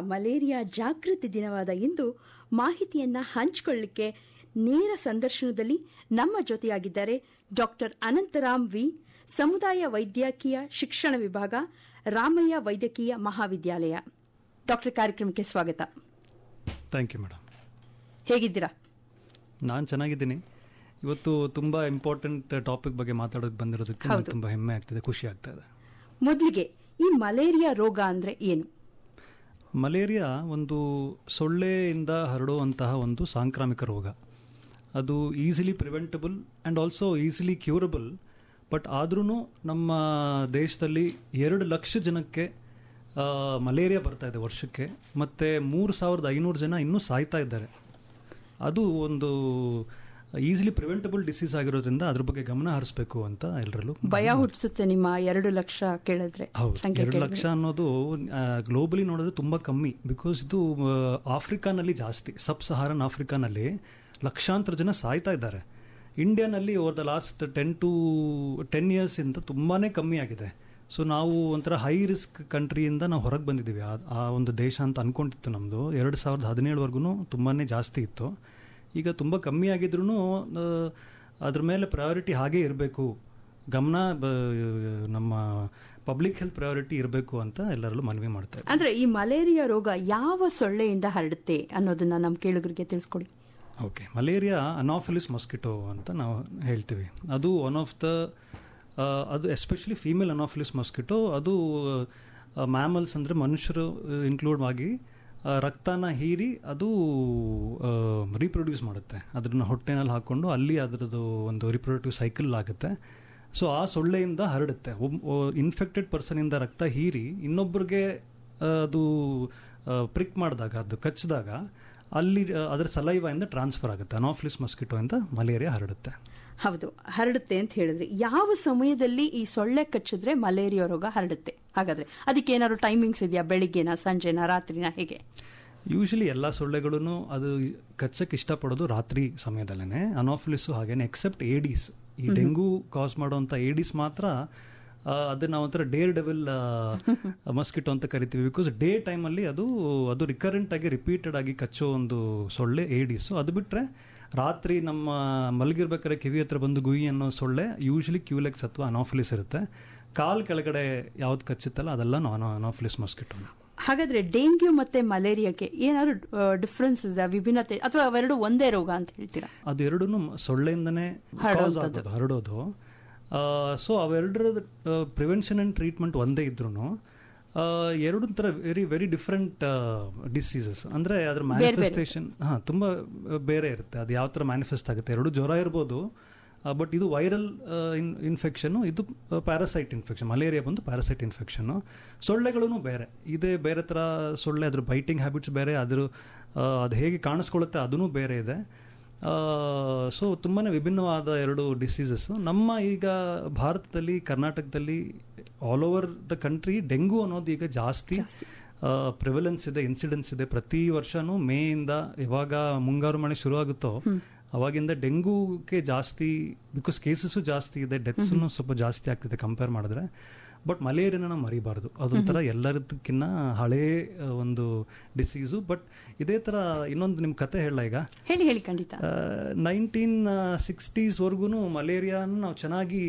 Malaria ಜಾಗೃತಿ ದಿನವಾದ ಇಂದು ಮಾಹಿತಿಯನ್ನ ಹಂಚಿಕೊಳ್ಳಿಕ್ಕೆ ನೇರ ಸಂದರ್ಶನದಲ್ಲಿ ನಮ್ಮ ಜೊತೆಯಾಗಿದ್ದಾರೆ ಡಾಕ್ಟರ್ ಅನಂತರಾಮ್ ವಿ ಸಮುದಾಯ ವೈದ್ಯಕೀಯ ಶಿಕ್ಷಣ ವಿಭಾಗ ರಾಮಯ್ಯ ವೈದ್ಯಕೀಯ ಮಹಾವಿದ್ಯಾಲಯ. ಡಾಕ್ಟರ್ ಕಾರ್ಯಕ್ರಮಕ್ಕೆ ಸ್ವಾಗತ. ಥ್ಯಾಂಕ್ ಯು ಮೇಡಮ್ ಹೇಗಿದ್ದೀರಾ? ನಾನು ಚೆನ್ನಾಗಿದ್ದೀನಿ. ಇವತ್ತು ತುಂಬ ಇಂಪಾರ್ಟೆಂಟ್ ಟಾಪಿಕ್ ಬಗ್ಗೆ ಮಾತಾಡೋಕೆ ಬಂದಿರೋದಕ್ಕೆ. ತುಂಬ ಹೆಮ್ಮೆ ಆಗ್ತಿದೆ ಖುಷಿ ಆಗ್ತಾ ಇದೆ. ಮೊದಲಿಗೆ ಈ ಮಲೇರಿಯಾ ರೋಗ ಅಂದ್ರೆ ಏನು? ಮಲೇರಿಯಾ ಒಂದು ಸೊಳ್ಳೆಯಿಂದ ಹರಡುವಂತಹ ಒಂದು ಸಾಂಕ್ರಾಮಿಕ ರೋಗ. ಅದು easily preventable and also easily curable, but ಆದ್ರೂ ನಮ್ಮ ದೇಶದಲ್ಲಿ ಎರಡು ಲಕ್ಷ ಜನಕ್ಕೆ ಮಲೇರಿಯಾ ಬರ್ತಾ ಇದೆ ವರ್ಷಕ್ಕೆ. ಮತ್ತು ಮೂರು ಸಾವಿರದ ಐನೂರು ಜನ ಇನ್ನೂ ಸಾಯ್ತಾ ಇದ್ದಾರೆ. ಅದು ಒಂದು ಈಸಿಲಿ ಪ್ರಿವೆಂಟಬಲ್ ಡಿಸೀಸ್ ಆಗಿರೋದ್ರಿಂದ ಅದ್ರ ಬಗ್ಗೆ ಗಮನ ಹರಿಸಬೇಕು ಅಂತ ಎಲ್ಲರಲ್ಲೂ ಭಯ ಹುಟ್ಟಿಸುತ್ತೆ ನಿಮ್ಮ ಎರಡು ಲಕ್ಷ ಕೇಳಿದ್ರೆ ಎರಡು ಲಕ್ಷ ಅನ್ನೋದು ಗ್ಲೋಬಲಿ ನೋಡಿದ್ರೆ ತುಂಬಾ ಕಮ್ಮಿ ಬಿಕಾಸ್ ಇದು ಆಫ್ರಿಕಾನಲ್ಲಿ ಜಾಸ್ತಿ ಸಬ್ ಸಹಾರನ್ ಆಫ್ರಿಕಾನಲ್ಲಿ ಲಕ್ಷಾಂತರ ಜನ ಸಾಯ್ತಾ ಇದ್ದಾರೆ. ಇಂಡಿಯಾನಲ್ಲಿ over the last ten to ten years ಇಂದ ತುಂಬಾನೇ ಕಮ್ಮಿ ಆಗಿದೆ. ಸೊ ನಾವು ಒಂಥರ ಹೈ ರಿಸ್ಕ್ ಕಂಟ್ರಿಯಿಂದ ನಾವು ಹೊರಗೆ ಬಂದಿದ್ದೀವಿ. ಆ- ಆ ಒಂದು ದೇಶ ಅಂತ ಅನ್ಕೊಂಡಿತ್ತು ನಮ್ಮದು ಎರಡು ಸಾವಿರದ ಹದಿನೇಳವರೆಗೂ ತುಂಬಾನೇ ಜಾಸ್ತಿ ಇತ್ತು. ಈಗ ತುಂಬ ಕಮ್ಮಿ ಆಗಿದ್ರೂ ಅದ್ರ ಮೇಲೆ ಪ್ರಯಾರಿಟಿ ಹಾಗೆ ಇರಬೇಕು. ಗಮನ ನಮ್ಮ ಪಬ್ಲಿಕ್ ಹೆಲ್ತ್ ಪ್ರಯಾರಿಟಿ ಇರಬೇಕು ಅಂತ ಎಲ್ಲರಲ್ಲೂ ಮನವಿ ಮಾಡ್ತಾರೆ ಅಂದರೆ ಈ ಮಲೇರಿಯಾ ರೋಗ ಯಾವ ಸೊಳ್ಳೆಯಿಂದ ಹರಡುತ್ತೆ ಅನ್ನೋದನ್ನ ನಮ್ಮ ಕೇಳುಗರಿಗೆ ತಿಳಿಸ್ಕೊಡಿ. ಓಕೆ ಮಲೇರಿಯಾ ಅನಾಫಿಲಿಸ್ ಮೊಸ್ಕಿಟೋ ಅಂತ ನಾವು ಹೇಳ್ತೀವಿ. ಅದು ಒನ್ ಆಫ್ ದ ಅದು ಎಸ್ಪೆಷಲಿ ಫೀಮೇಲ್ ಅನಾಫಿಲಿಸ್ ಮೊಸ್ಕಿಟೋ ಅದು ಮ್ಯಾಮಲ್ಸ್ ಅಂದರೆ ಮನುಷ್ಯರು ಇನ್ಕ್ಲೂಡ್ ಆಗಿ ರಕ್ತನ ಹೀರಿ ಅದು ರೀಪ್ರೊಡ್ಯೂಸ್ ಮಾಡುತ್ತೆ. ಅದನ್ನು ಹೊಟ್ಟೆನಲ್ಲಿ ಹಾಕ್ಕೊಂಡು ಅಲ್ಲಿ ಅದರದ್ದು ಒಂದು ರಿಪ್ರೊಡಕ್ಟಿವ್ ಸೈಕಲ್ ಆಗುತ್ತೆ ಸೊ ಆ ಸೊಳ್ಳೆಯಿಂದ ಹರಡುತ್ತೆ. ಇನ್ಫೆಕ್ಟೆಡ್ ಪರ್ಸನಿಂದ ರಕ್ತ ಹೀರಿ ಇನ್ನೊಬ್ಬರಿಗೆ ಅದು ಪ್ರಿಕ್ ಮಾಡಿದಾಗ, ಅದು ಕಚ್ಚಿದಾಗ, ಅಲ್ಲಿ ಅದರ ಸಲೈವಾಯಿಂದ ಟ್ರಾನ್ಸ್ಫರ್ ಆಗುತ್ತೆ. ಅನಾಫ್ಲಿಸ್ ಮಸ್ಕಿಟೋ ಇಂದ ಮಲೇರಿಯಾ ಹರಡುತ್ತೆ. ಹೌದು ಹರಡುತ್ತೆ ಅಂತ ಹೇಳಿದ್ರೆ. ಯಾವ ಸಮಯದಲ್ಲಿ ಈ ಸೊಳ್ಳೆ ಕಚ್ಚಿದ್ರೆ ಮಲೇರಿಯಾ ರೋಗ ಹರಡುತ್ತೆ? ಹಾಗಾದ್ರೆ ಅದಕ್ಕೆ ಏನಾದ್ರು ಟೈಮಿಂಗ್ಸ್ ಇದೆಯಾ? ಬೆಳಿಗ್ಗೆನ ಸಂಜೆನ ರಾತ್ರಿನ ಹೇಗೆ? ಯೂಶಲಿ ಎಲ್ಲ ಸೊಳ್ಳೆಗಳೂ ಅದು ಕಚ್ಚಕ್ಕೆ ಇಷ್ಟಪಡೋದು ರಾತ್ರಿ ಸಮಯದಲ್ಲೇ ಅನಾಫ್ಲಿಸು ಹಾಗೇನೆ ಎಕ್ಸೆಪ್ಟ್ ಏಡೀಸ್ ಈ ಡೆಂಗು ಕಾಸ್ ಮಾಡುವಂಥ ಏಡೀಸ್ ಮಾತ್ರ ಅದನ್ನ ಒಂಥರ ಡೇರ್ ಡೆವಿಲ್ ಮಸ್ಕಿಟೋ ಅಂತ ಕರಿತೀವಿ. ಬಿಕಾಸ್ ಡೇ ಟೈಮಲ್ಲಿ ಅದು ಅದು ರಿಕರೆಂಟ್ ಆಗಿ ರಿಪೀಟೆಡ್ ಆಗಿ ಕಚ್ಚೋ ಒಂದು ಸೊಳ್ಳೆ ಏಡೀಸು ಅದು ಬಿಟ್ರೆ ರಾತ್ರಿ ನಮ್ಮ ಮಲಗಿರ್ಬೇಕಾದ್ರೆ ಕಿವಿ ಹತ್ರ ಬಂದು ಗುಯಿ ಅನ್ನೋ ಸೊಳ್ಳೆ ಯೂಶ್ವಲಿ ಕ್ಯೂಲೆಕ್ಸ್ ಅಥವಾ ಅನಾಫಿಲಿಸ್ ಇರುತ್ತೆ. ಕಾಲ್ ಕೆಳಗಡೆ ಯಾವ್ದು ಕಚ್ಚುತ್ತಲ್ಲ ಅದೆಲ್ಲ ನಾನು ಅನಾಫಿಲಿಸ್ ಮಸ್ಕಿಟೋ ಹಾಗಾದ್ರೆ ಡೆಂಗ್ಯೂ ಮತ್ತೆ ಮಲೇರಿಯಾಕ್ಕೆ ಏನಾದ್ರು ಡಿಫ್ರೆನ್ಸ್ ಇದೆ ವಿಭಿನ್ನತೆ ಅಥವಾ ಅವೆರಡು ಒಂದೇ ರೋಗ ಅಂತ ಹೇಳ್ತೀರಾ? ಅದು ಎರಡೂ ಸೊಳ್ಳೆಯಿಂದನೇ ಹರಡೋದು. ಸೊ ಅವೆರಡರ ಪ್ರಿವೆನ್ಷನ್ ಅಂಡ್ ಟ್ರೀಟ್ಮೆಂಟ್ ಒಂದೇ ಇದ್ರೂ ಎರಡು ಥರ ವೆರಿ ವೆರಿ ಡಿಫ್ರೆಂಟ್ ಡಿಸೀಸಸ್ ಅಂದರೆ ಅದ್ರ. ಮ್ಯಾನಿಫೆಸ್ಟೇಷನ್ ಹಾಂ ತುಂಬ ಬೇರೆ ಇರುತ್ತೆ. ಅದು ಯಾವ ಥರ ಮ್ಯಾನಿಫೆಸ್ಟ್ ಆಗುತ್ತೆ. ಎರಡು ಜ್ವರ ಇರ್ಬೋದು ಬಟ್ ಇದು ವೈರಲ್ ಇನ್ಫೆಕ್ಷನು ಇದು ಪ್ಯಾರಾಸೈಟ್ ಇನ್ಫೆಕ್ಷನ್ ಮಲೇರಿಯಾ ಬಂದು ಪ್ಯಾರಾಸೈಟ್ ಇನ್ಫೆಕ್ಷನು ಸೊಳ್ಳೆಗಳೂ ಬೇರೆ. ಇದೇ ಬೇರೆ ಥರ ಸೊಳ್ಳೆ ಅದ್ರ ಬೈಟಿಂಗ್ ಹ್ಯಾಬಿಟ್ಸ್ ಬೇರೆ ಅದ್ರ ಅದು ಹೇಗೆ ಕಾಣಿಸ್ಕೊಳ್ಳುತ್ತೆ ಅದೂ ಬೇರೆ ಇದೆ. ಸೊ ತುಂಬಾ ವಿಭಿನ್ನವಾದ ಎರಡು ಡಿಸೀಸಸ್ ನಮ್ಮ ಈಗ ಭಾರತದಲ್ಲಿ ಕರ್ನಾಟಕದಲ್ಲಿ all over the country dengue ಅನ್ನೋದು ಈಗ ಜಾಸ್ತಿ. ಪ್ರಿವೆಲೆನ್ಸ್ ಇದೆ ಇನ್ಸಿಡೆನ್ಸ್ ಇದೆ. ಪ್ರತಿ ವರ್ಷನೂ ಮೇಯಿಂದ ಯಾವಾಗ ಮುಂಗಾರು ಮಳೆ ಶುರು ಆಗುತ್ತೋ ಅವಾಗಿಂದ ಡೆಂಗೂಗೆ ಜಾಸ್ತಿ ಬಿಕಾಸ್ ಕೇಸಸ್ಸು ಜಾಸ್ತಿ ಇದೆ ಡೆತ್ಸನ್ನು ಸ್ವಲ್ಪ ಜಾಸ್ತಿ ಆಗ್ತಿದೆ ಕಂಪೇರ್ ಮಾಡಿದ್ರೆ. ಬಟ್ ಮಲೇರಿಯಾನ ನಾವು ಮರಿಬಾರ್ದು. ಅದೊಂಥರ ಎಲ್ಲದಕ್ಕಿನ್ನ ಹಳೆ ಒಂದು ಡಿಸೀಸು ಬಟ್ ಇದೇ ಥರ ಇನ್ನೊಂದು ನಿಮ್ಮ ಕತೆ ಹೇಳ ಈಗ? ಹೇಳಿ ಹೇಳಿ ಖಂಡಿತ. ನೈನ್ಟೀನ್ ಸಿಕ್ಸ್ಟೀಸ್ವರೆಗೂ ಮಲೇರಿಯಾನ ನಾವು ಚೆನ್ನಾಗಿ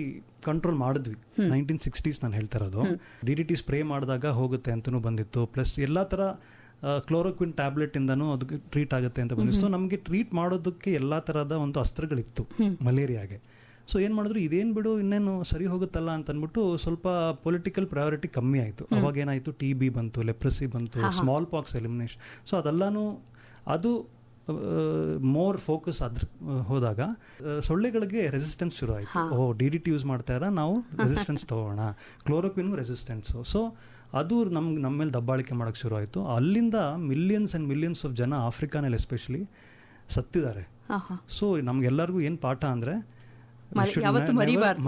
ಕಂಟ್ರೋಲ್ ಮಾಡಿದ್ವಿ. ನೈನ್ಟೀನ್ ಸಿಕ್ಸ್ಟೀಸ್ ನಾನು ಹೇಳ್ತಾ ಇರೋದು. ಡಿ ಡಿ ಟಿ ಸ್ಪ್ರೇ ಮಾಡಿದಾಗ ಹೋಗುತ್ತೆ ಅಂತಲೂ ಬಂದಿತ್ತು. ಪ್ಲಸ್ ಎಲ್ಲ ಥರ ಕ್ಲೋರೋಕ್ವಿನ್ ಟ್ಯಾಬ್ಲೆಟ್ ಇಂದನೂ ಅದಕ್ಕೆ ಟ್ರೀಟ್ ಆಗುತ್ತೆ ಅಂತ ಬಂದಿತ್ತು. ಸೊ ನಮಗೆ ಟ್ರೀಟ್ ಮಾಡೋದಕ್ಕೆ ಎಲ್ಲ ಥರದ ಒಂದು ಅಸ್ತ್ರಗಳಿತ್ತು ಮಲೇರಿಯಾಗೆ ಸೊ ಏನು ಮಾಡಿದ್ರು ಇದೇನು ಬಿಡು ಇನ್ನೇನು ಸರಿ ಹೋಗುತ್ತಲ್ಲ ಅಂತ ಅಂದ್ಬಿಟ್ಟು ಸ್ವಲ್ಪ ಪೊಲಿಟಿಕಲ್ ಪ್ರಯಾರಿಟಿ ಕಮ್ಮಿ ಆಯಿತು. ಅವಾಗ ಏನಾಯಿತು ಟಿ ಬಿ ಬಂತು ಲೆಪ್ರಸಿ ಬಂತು ಸ್ಮಾಲ್ ಪಾಕ್ಸ್ ಎಲಿಮಿನೇಷನ್ ಸೊ ಅದೆಲ್ಲಾನು ಅದು ಮೋರ್ ಫೋಕಸ್ ಅದ್ರ ಹೋದಾಗ ಸೊಳ್ಳೆಗಳಿಗೆ ರೆಸಿಸ್ಟೆನ್ಸ್ ಶುರು ಆಯಿತು. Oh D D T use ಮಾಡ್ತಾ ಇರೋ ನಾವು ರೆಸಿಸ್ಟೆನ್ಸ್ ತೊಗೋಣ. ಕ್ಲೋರೋಕ್ವಿನ್ಗೂ ರೆಸಿಸ್ಟೆನ್ಸು ಸೊ ಅದು ನಮ್ಗೆ ನಮ್ಮ ಮೇಲೆ ದಬ್ಬಾಳಿಕೆ ಮಾಡೋಕ್ಕೆ ಶುರು ಆಯಿತು. ಅಲ್ಲಿಂದ ಮಿಲಿಯನ್ಸ್ ಆ್ಯಂಡ್ ಮಿಲಿಯನ್ಸ್ ಆಫ್ ಜನ ಆಫ್ರಿಕಾನಲ್ಲಿ ಎಸ್ಪೆಷಲಿ ಸತ್ತಿದ್ದಾರೆ. ಸೊ ನಮ್ಗೆಲ್ಲರಿಗೂ ಏನು ಪಾಠ ಅಂದರೆ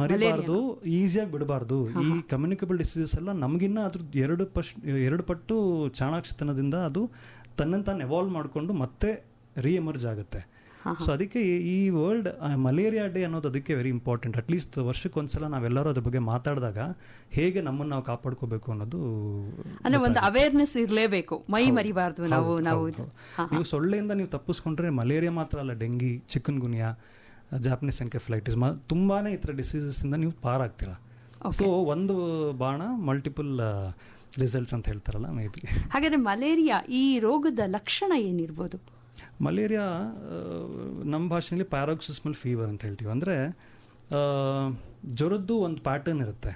ಮರಿಬಾರ್ದು, ಈಸಿಯಾಗಿ ಬಿಡಬಾರ್ದು. ಈ ಕಮ್ಯುನಿಕೇಬಲ್ ಡಿಸೀಸಸ್ ಎಲ್ಲ ನಮಗಿನ್ನ ಅದ್ರ ಎರಡು ಪಶ್ ಎರಡು ಪಟ್ಟು ಚಾಣಾಕ್ಷತನದಿಂದ ಅದು ತನ್ನನ್ನು ತಾನು ಎವಾಲ್ವ್ ಮಾಡಿಕೊಂಡು ಮತ್ತೆ ರೀ ಎಮರ್ಜ್ ಆಗುತ್ತೆ ಸೊ ಅದಕ್ಕೆ ಈ- ಈ ವರ್ಲ್ಡ್ ಮಲೇರಿಯಾ ಡೇ ಅನ್ನೋದು ಅದಕ್ಕೆ ವೆರಿ ಇಂಪಾರ್ಟೆಂಟ್ ಅಟ್ಲೀಸ್ಟ್ ವರ್ಷಕ್ಕೊಂದ್ಸಲ ನಾವೆಲ್ಲರೂ ಅದ್ರ ಬಗ್ಗೆ ಮಾತಾಡಿದಾಗ ಹೇಗೆ ನಮ್ಮನ್ನು ನಾವು ಕಾಪಾಡ್ಕೋಬೇಕು ಅನ್ನೋದು ಅಂದ್ರೆ ಒಂದು ಅವೇರ್ನೆಸ್ ಇರಲೇಬೇಕು. ಮೈ ಮರಿಬಾರ್ದು ನಾವು ನಾವು ನೀವು ಸೊಳ್ಳೆಯಿಂದ ನೀವು ತಪ್ಪಿಸ್ಕೊಂಡ್ರೆ ಮಲೇರಿಯಾ ಮಾತ್ರ ಅಲ್ಲ dengue chikungunya Japanese encephalitis ತುಂಬಾನೇ ಈ ಥರ ಡಿಸೀಸಸ್ಸಿಂದ ನೀವು ಪಾರಾಗ್ತೀರ. ಸೊ ಒಂದು ಬಾಣ ಮಲ್ಟಿಪಲ್ ರಿಸಲ್ಟ್ಸ್ ಅಂತ ಹೇಳ್ತಾರಲ್ಲ ಮೇ ಬಿ ಹಾಗಾದರೆ ಮಲೇರಿಯಾ ಈ ರೋಗದ ಲಕ್ಷಣ ಏನಿರ್ಬೋದು? ಮಲೇರಿಯಾ ನಮ್ಮ ಭಾಷೆಯಲ್ಲಿ ಪ್ಯಾರಾಕ್ಸಿಸ್ಮಲ್ ಫೀವರ್ ಅಂತ ಹೇಳ್ತೀವಿ. ಅಂದರೆ ಜ್ವರದ್ದು ಒಂದು ಪ್ಯಾಟರ್ನ್ ಇರುತ್ತೆ.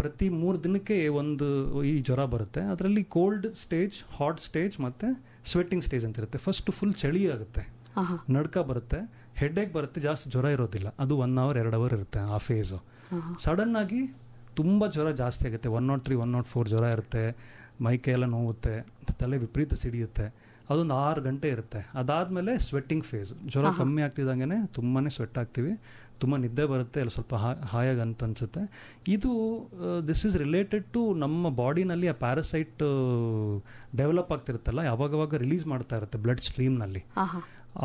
ಪ್ರತಿ ಮೂರು ದಿನಕ್ಕೆ ಒಂದು ಈ ಜ್ವರ ಬರುತ್ತೆ. ಅದರಲ್ಲಿ ಕೋಲ್ಡ್ ಸ್ಟೇಜ್ ಹಾಟ್ ಸ್ಟೇಜ್ ಮತ್ತು ಸ್ವೆಟ್ಟಿಂಗ್ ಸ್ಟೇಜ್ ಅಂತ ಇರುತ್ತೆ. ಫಸ್ಟ್ ಫುಲ್ ಚಳಿ ಆಗುತ್ತೆ. ನಡ್ಕ ಬರುತ್ತೆ ಹೆಡ್ಡೇಕ್ ಬರುತ್ತೆ ಜಾಸ್ತಿ ಜ್ವರ ಇರೋದಿಲ್ಲ. ಅದು ಒನ್ ಅವರ್ ಎರಡು ಅವರ್ ಇರುತ್ತೆ ಆ ಫೇಸು ಸಡನ್ ಆಗಿ ತುಂಬ ಜ್ವರ ಜಾಸ್ತಿ ಆಗುತ್ತೆ. One nought three one nought four ಜ್ವರ ಇರುತ್ತೆ ಮೈ ಎಲ್ಲ ನೋವುತ್ತೆ ತಲೆ ವಿಪರೀತ ಸಿಡಿಯುತ್ತೆ. ಅದೊಂದು ಆರು ಗಂಟೆ ಇರುತ್ತೆ. ಅದಾದಮೇಲೆ ಸ್ವೆಟ್ಟಿಂಗ್ ಫೇಸ್ ಜ್ವರ ಕಮ್ಮಿ ಆಗ್ತಿದ್ದಂಗೆ ತುಂಬಾ ಸ್ವೆಟ್ ಆಗ್ತೀವಿ. ತುಂಬ ನಿದ್ದೆ ಬರುತ್ತೆ ಅಲ್ಲಿ ಸ್ವಲ್ಪ ಹಾಯಾಗಿ ಅಂತ ಅನ್ಸುತ್ತೆ. ಇದು ದಿಸ್ ಈಸ್ ರಿಲೇಟೆಡ್ ಟು ನಮ್ಮ ಬಾಡಿನಲ್ಲಿ ಆ ಪ್ಯಾರಸೈಟ್ ಡೆವಲಪ್ ಆಗ್ತಿರುತ್ತಲ್ಲ ಯಾವಾಗವಾಗ ರಿಲೀಸ್ ಮಾಡ್ತಾ ಇರುತ್ತೆ ಬ್ಲಡ್ ಸ್ಟ್ರೀಮ್ನಲ್ಲಿ.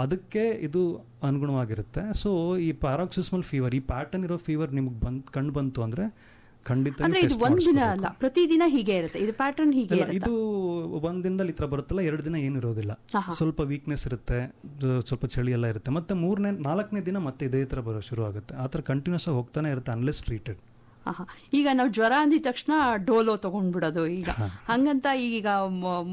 ಅದಕ್ಕೆ ಇದು ಅನುಗುಣವಾಗಿರುತ್ತೆ. ಸೊ ಈ ಪ್ಯಾರಾಕ್ಸಿಸ್ಮಲ್ ಫೀವರ್ ಈ ಪ್ಯಾಟರ್ನ್ ಇರೋ ಫೀವರ್ ನಿಮ್ಗೆ ಬಂದ್ ಕಂಡು ಬಂತು ಅಂದ್ರೆ ಖಂಡಿತ ಅಂದ್ರೆ ಇದು ಒಂದಿನ ಅಲ್ಲ ಪ್ರತಿದಿನ ಹೀಗೆ ಇರುತ್ತೆ ಇದು ಪ್ಯಾಟರ್ನ್ ಹೀಗೆ ಇದು ಒಂದ್ ದಿನದಲ್ಲಿ ಇತರ ಬರುತ್ತಲ್ಲ ಎರಡು ದಿನ ಏನು ಇರೋದಿಲ್ಲ. ಸ್ವಲ್ಪ ವೀಕ್ನೆಸ್ ಇರುತ್ತೆ ಸ್ವಲ್ಪ ಚಳಿ ಎಲ್ಲ ಇರುತ್ತೆ. ಮತ್ತೆ ಮೂರನೇ ನಾಲ್ಕನೇ ದಿನ ಮತ್ತೆ ಇದೇ ತರ ಬರೋ ಶುರು ಆಗುತ್ತೆ ಆ ಥರ ಕಂಟಿನ್ಯೂಸ್ ಆಗಿ ಹೋಗ್ತಾನೆ ಇರುತ್ತೆ ಅನ್ಲೆಸ್ ಟ್ರೀಟೆಡ್. ಈಗ ನಾವು ಜ್ವರ ಅಂದಿದ ತಕ್ಷಣ ಡೋಲೋ ತಗೊಂಡ್ಬಿಡೋದು ಈಗ. ಹಂಗಂತ ಈಗ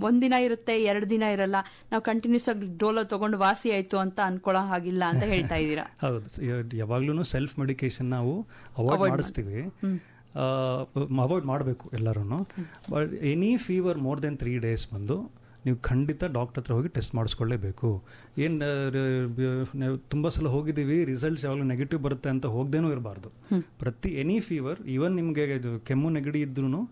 ಒಂದಿನ ಇರುತ್ತೆ ಎರಡು ದಿನ ಇರಲ್ಲ. ನಾವು ಕಂಟಿನ್ಯೂಸ್ ಆಗಿ ಡೋಲೋ ತಗೊಂಡು ವಾಸಿ ಆಯ್ತು ಅಂತ ಅನ್ಕೊಳ್ಳೋ ಹಾಗಿಲ್ಲ ಅಂತ ಹೇಳ್ತಾ ಇದ್ದೀರಾ. ಹೌದು. ಯಾವಾಗ್ಲೂ ಸೆಲ್ಫ್ ಮೆಡಿಕೇಶನ್ ನಾವು ಅವಾಯ್ಡ್ ಮಾಡಿಸ್ತೀವಿ. ಅವಾಯ್ಡ್ ಮಾಡಬೇಕು ಎಲ್ಲರೂ but any fever more than three days ಬಂದು ನೀವು ಖಂಡಿತ ಡಾಕ್ಟರ್ ಹತ್ರ ಹೋಗಿ ಟೆಸ್ಟ್ ಮಾಡಿಸ್ಕೊಳ್ಳೇಬೇಕು. ಏನು ನಾವು ತುಂಬ ಸಲ ಹೋಗಿದ್ದೀವಿ ರಿಸಲ್ಟ್ಸ್ ಯಾವಾಗಲೂ ನೆಗೆಟಿವ್ ಬರುತ್ತೆ ಅಂತ ಹೋಗ್ದೇನೂ ಇರಬಾರ್ದು. ಪ್ರತಿ ಎನಿ ಫೀವರ್ ಈವನ್ ನಿಮಗೆ ಕೆಮ್ಮು ನೆಗಡಿ ಇದ್ರೂ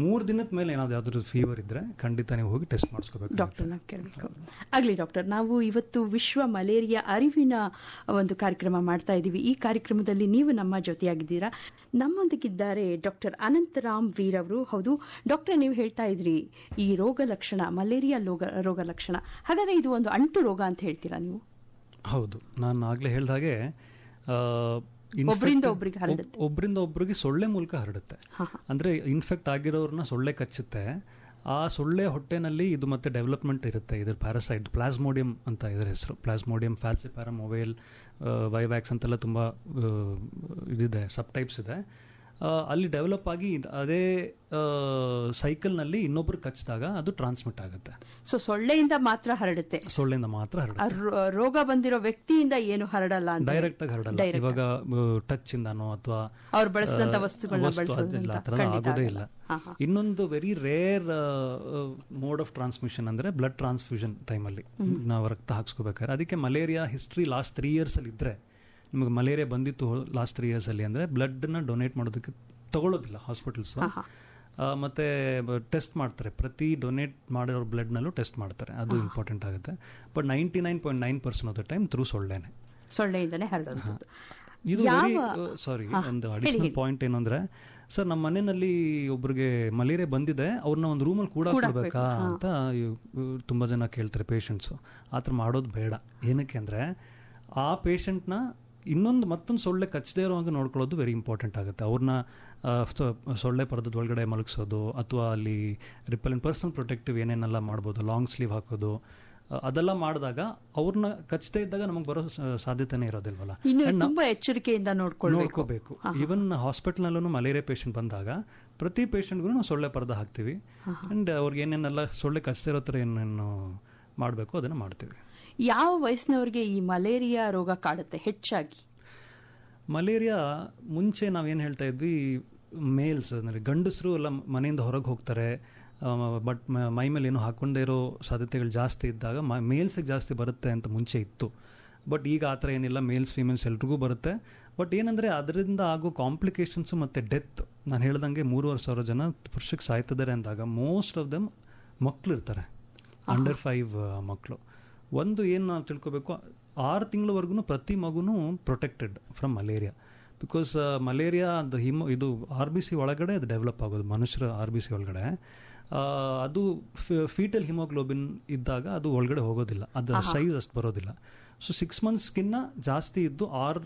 ಮೂರು ದಿನದ ಮೇಲೆ ಏನಾದ್ರು ಯಾವ್ದಾದ್ರು ಫೀವರ್ ಇದ್ರೆ ಖಂಡಿತ ನೀವು ಹೋಗಿ ಟೆಸ್ಟ್ ಮಾಡಿಸ್ಕೋಬೇಕು ಡಾಕ್ಟರ್ನ ಕೇಳಬೇಕು. ಆಗಲಿ ಡಾಕ್ಟರ್ ನಾವು ಇವತ್ತು ವಿಶ್ವ ಮಲೇರಿಯಾ ಅರಿವಿನ ಒಂದು ಕಾರ್ಯಕ್ರಮ ಮಾಡ್ತಾ ಇದ್ದೀವಿ ಈ ಕಾರ್ಯಕ್ರಮದಲ್ಲಿ ನೀವು ನಮ್ಮ ಜೊತೆಯಾಗಿದ್ದೀರಾ. ನಮ್ಮೊಂದಿಗಿದ್ದಾರೆ ಡಾಕ್ಟರ್ ಅನಂತರಾಮ್ ವೀರ್ ಅವರು. ಹೌದು ಡಾಕ್ಟರ್ ನೀವು ಹೇಳ್ತಾ ಇದ್ರಿ ಈ ರೋಗ ಲಕ್ಷಣ ಮಲೇರಿಯಾ ರೋಗ ರೋಗ ಲಕ್ಷಣ ಹಾಗಾದ್ರೆ ಇದು ಒಂದು ಅಂಟು ರೋಗ ಅಂತ ಹೇಳ್ತೀರಾ ನೀವು? ಹೌದು ನಾನು ಆಗಲೇ ಹೇಳ್ದ ಒಬ್ರಿಂದ ಒಬ್ರಿಗೆ ಹರಡುತ್ತೆ. ಒಬ್- ಒಬ್ರಿಗೆ ಸೊಳ್ಳೆ ಮೂಲಕ ಹರಡುತ್ತೆ. ಅಂದ್ರೆ ಇನ್ಫೆಕ್ಟ್ ಆಗಿರೋರ್ನ ಸೊಳ್ಳೆ ಕಚ್ಚುತ್ತೆ. ಆ ಸೊಳ್ಳೆ ಹೊಟ್ಟೆನಲ್ಲಿ ಇದು ಮತ್ತೆ ಡೆವಲಪ್ಮೆಂಟ್ ಇರುತ್ತೆ. ಇದ್ರ ಪ್ಯಾರಸೈಟ್ ಪ್ಲಾಸ್ಮೋಡಿಯಂ ಅಂತ ಇದರ ಹೆಸರು. ಪ್ಲಾಸ್ಮೋಡಿಯಂ ಫ್ಯಾಲ್ಸಿಪ್ಯಾರಮೊವೈಲ್ ವೈವ್ಯಾಕ್ಸ್ ಅಂತೆಲ್ಲ ತುಂಬ ಇದಿದೆ ಸಬ್ ಟೈಪ್ಸ್ ಇದೆ. ಅಲ್ಲಿ ಡೆವಲಪ್ ಆಗಿ ಅದೇ ಸೈಕಲ್ನಲ್ಲಿ ಇನ್ನೊಬ್ರು ಕಚ್ಚಿದಾಗ ಅದು ಟ್ರಾನ್ಸ್ಮಿಟ್ ಆಗುತ್ತೆ. ಸೊ ಸೊಳ್ಳೆಯಿಂದ ಮಾತ್ರ ಹರಡುತ್ತೆ. ಸೊಳ್ಳೆಯಿಂದ ಮಾತ್ರ ಹರಡುತ್ತೆ. ರೋಗ ಬಂದಿರೋ ವ್ಯಕ್ತಿಯಿಂದ ಏನು ಹರಡಲ್ಲ ಡೈರೆಕ್ಟ್ ಆಗಿ ಹರಡಲ್ಲ. ಇವಾಗ ಟಚ್ ಇಂದನೋ ಅಥವಾ ಅವ್ರು ಬಳಸಿದಂತ ವಸ್ತುಗಳನ್ನ ಆಗೋದೇ ಇಲ್ಲ. ಇನ್ನೊಂದು very rare mode of transmission ಅಂದ್ರೆ ಬ್ಲಡ್ ಟ್ರಾನ್ಸ್ಫ್ಯೂಷನ್ ಟೈಮಲ್ಲಿ ನಾವು ರಕ್ತ ಹಾಕ್ಸ್ಕೋಬೇಕಾದ್ರೆ. ಅದಕ್ಕೆ malaria history last three years ಅಲ್ಲಿ ಇದ್ರೆ ನಿಮಗೆ ಮಲೇರಿಯಾ ಬಂದಿತ್ತು ಲಾಸ್ಟ್ ತ್ರೀ ಇಯರ್ಸಲ್ಲಿ ಅಂದರೆ ಅಂದ್ರೆ ಬ್ಲಡ್ನ ಡೊನೇಟ್ ಮಾಡೋದಕ್ಕೆ ತಗೊಳ್ಳೋದಿಲ್ಲ ಹಾಸ್ಪಿಟಲ್ಸು ಮತ್ತೆ ಟೆಸ್ಟ್ ಮಾಡ್ತಾರೆ. ಪ್ರತಿ ಡೊನೇಟ್ ಮಾಡಿರೋ ಬ್ಲಡ್ನಲ್ಲೂ ಟೆಸ್ಟ್ ಮಾಡ್ತಾರೆ. ಅದು ಇಂಪಾರ್ಟೆಂಟ್ ಆಗುತ್ತೆ. But ninety nine point nine percent of the time through ಸೊಳ್ಳೆನೆ ಸೊಳ್ಳೆಯಿಂದಲೇ ಇದು ಸಾರಿ ಒಂದು ಅಡಿಷನಲ್ ಪಾಯಿಂಟ್ ಏನಂದ್ರೆ ಅಂದ್ರೆ ಸರ್ ನಮ್ಮ ಮನೆಯಲ್ಲಿ ಒಬ್ರಿಗೆ ಮಲೇರಿಯಾ ಬಂದಿದೆ ಅವ್ರನ್ನ ಒಂದು ರೂಮಲ್ಲಿ ಕೂಡ ಕೊಡ್ಬೇಕಾ ಅಂತ ತುಂಬಾ ಜನ ಕೇಳ್ತಾರೆ ಪೇಷಂಟ್ಸು ಆ ಥರ ಮಾಡೋದು ಬೇಡ. ಏನಕ್ಕೆ ಅಂದ್ರೆ ಆ ಪೇಷಂಟ್ನ ಇನ್ನೊಂದು ಮತ್ತೊಂದು ಸೊಳ್ಳೆ ಕಚ್ಚದೇ ಇರೋ ಹಾಗೆ ನೋಡ್ಕೊಳ್ಳೋದು ವೆರಿ ಇಂಪಾರ್ಟೆಂಟ್ ಆಗುತ್ತೆ. ಅವ್ರನ್ನ ಸೊಳ್ಳೆ ಪರದದ ಒಳಗಡೆ ಮಲಗಿಸೋದು ಅಥವಾ ಅಲ್ಲಿ ರಿಪೆಲೆಂಟ್ ಪರ್ಸನಲ್ ಪ್ರೊಟೆಕ್ಟಿವ್ ಏನೇನೆಲ್ಲ ಮಾಡ್ಬೋದು ಲಾಂಗ್ ಸ್ಲೀವ್ ಹಾಕೋದು ಅದೆಲ್ಲ ಮಾಡಿದಾಗ ಅವ್ರನ್ನ ಕಚ್ಚದೇ ಇದ್ದಾಗ ನಮಗೆ ಬರೋ ಸಾಧ್ಯತೆನೇ ಇರೋದಿಲ್ವಲ್ಲ? ತುಂಬಾ ಎಚ್ಚರಿಕೆಯಿಂದ ನೋಡ್ಕೋಬೇಕು. ಈವನ್ ಹಾಸ್ಪಿಟಲ್ನಲ್ಲೂ ಮಲೇರಿಯಾ ಪೇಷಂಟ್ ಬಂದಾಗ ಪ್ರತಿ ಪೇಷಂಟ್ಗೂ ನಾವು ಸೊಳ್ಳೆ ಪರ್ದ ಹಾಕ್ತೀವಿ. ಅಂಡ್ ಅವ್ರಿಗೆ ಏನೇನೆಲ್ಲ ಸೊಳ್ಳೆ ಕಚ್ತಿರೋ ಥರ ಏನೇನು ಮಾಡಬೇಕು ಅದನ್ನು ಮಾಡ್ತೀವಿ. ಯಾವ ವಯಸ್ಸಿನವರಿಗೆ ಈ ಮಲೇರಿಯಾ ರೋಗ ಕಾಡುತ್ತೆ ಹೆಚ್ಚಾಗಿ? ಮಲೇರಿಯಾ ಮುಂಚೆ ನಾವೇನು ಹೇಳ್ತಾ ಇದ್ವಿ ಮೇಲ್ಸ್ ಅಂದರೆ ಗಂಡಸರು ಎಲ್ಲ ಮನೆಯಿಂದ ಹೊರಗೆ ಹೋಗ್ತಾರೆ. ಬಟ್ ಮೈ ಮೇಲೆ ಏನು ಹಾಕೊಂಡೇ ಇರೋ ಸಾಧ್ಯತೆಗಳು ಜಾಸ್ತಿ ಇದ್ದಾಗ ಮ ಮೇಲ್ಸಿಗೆ ಜಾಸ್ತಿ ಬರುತ್ತೆ ಅಂತ ಮುಂಚೆ ಇತ್ತು. ಬಟ್ ಈಗ ಆ ಥರ ಏನಿಲ್ಲ ಮೇಲ್ಸ್ ಫೀಮೇಲ್ಸ್ ಎಲ್ರಿಗೂ ಬರುತ್ತೆ. ಬಟ್ ಏನಂದರೆ ಅದರಿಂದ ಆಗೋ ಕಾಂಪ್ಲಿಕೇಶನ್ಸು ಮತ್ತು ಡೆತ್ ನಾನು ಹೇಳ್ದಂಗೆ ಮೂರುವರೆ ಸಾವಿರ ಜನ ಪುರುಷಕ್ಕೆ ಸಾಯ್ತಿದ್ದಾರೆ ಅಂದಾಗ ಮೋಸ್ಟ್ ಆಫ್ ದಮ್ ಮಕ್ಕಳು ಇರ್ತಾರೆ ಅಂಡರ್ ಫೈವ್ ಮಕ್ಕಳು ಒಂದು ಏನು ನಾವು ತಿಳ್ಕೊಬೇಕು ಆರು ತಿಂಗಳವರೆಗೂ ಪ್ರತಿ ಮಗುನೂ protected from malaria because malaria ಅದು ಹಿಮ ಇದು ಆರ್ ಬಿ ಸಿ ಒಳಗಡೆ ಅದು ಡೆವಲಪ್ ಆಗೋದು ಮನುಷ್ಯರ ಆರ್ ಬಿ ಸಿ ಒಳಗಡೆ. ಅದು ಫೀಟಲ್ ಹಿಮೋಗ್ಲೋಬಿನ್ ಇದ್ದಾಗ ಅದು ಒಳಗಡೆ ಹೋಗೋದಿಲ್ಲ. ಅದರ ಸೈಜ್ ಅಷ್ಟು ಬರೋದಿಲ್ಲ. ಸೊ ಸಿಕ್ಸ್ ಮಂತ್ಸ್ಗಿನ್ನ ಜಾಸ್ತಿ ಇದ್ದು ಆರು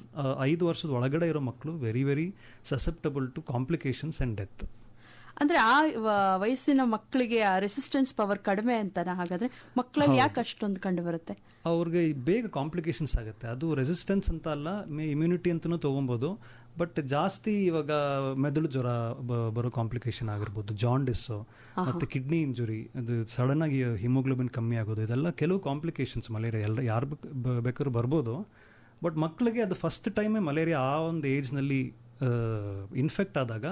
ಐದು ವರ್ಷದ ಒಳಗಡೆ ಇರೋ ಮಕ್ಕಳು very very susceptible to complications and death ಅಂದ್ರೆ ಆ ವಯಸ್ಸಿನ ಮಕ್ಕಳಿಗೆ ಆ ರೆಸಿಸ್ಟೆನ್ಸ್ ಪವರ್ ಕಡಿಮೆ ಅಂತಾನೆ ಹಾಗಾದ್ರೆ ಮಕ್ಕಳಲ್ಲಿ ಯಾಕೆ ಅಷ್ಟೊಂದು ಕಂಡು ಬರುತ್ತೆ ಅವ್ರಿಗೆ ಬೇಗ ಕಾಂಪ್ಲಿಕೇಶನ್ಸ್ ಆಗುತ್ತೆ. ಅದು ರೆಸಿಸ್ಟೆನ್ಸ್ ಅಂತ ಅಲ್ಲ ಮೇ ಇಮ್ಯುನಿಟಿ ಅಂತಲೂ ತೊಗೊಬೋದು. ಬಟ್ ಜಾಸ್ತಿ ಇವಾಗ ಮೆದುಳು ಜ್ವರ ಬರೋ ಕಾಂಪ್ಲಿಕೇಶನ್ ಆಗಿರ್ಬೋದು ಜಾಂಡಿಸ್ ಮತ್ತೆ ಕಿಡ್ನಿ ಇಂಜುರಿ ಅದು ಸಡನ್ ಆಗಿ ಹಿಮೋಗ್ಲೋಬಿನ್ ಕಮ್ಮಿ ಆಗೋದು ಇದೆಲ್ಲ ಕೆಲವು ಕಾಂಪ್ಲಿಕೇಶನ್ಸ್ ಮಲೇರಿಯಾ ಎಲ್ಲ ಯಾರು ಬೇಕಾದ್ರೂ ಬರ್ಬೋದು. ಬಟ್ ಮಕ್ಕಳಿಗೆ ಅದು ಫಸ್ಟ್ ಟೈಮೇ ಮಲೇರಿಯಾ ಆ ಒಂದು ಏಜ್ನಲ್ಲಿ ಇನ್ಫೆಕ್ಟ್ ಆದಾಗ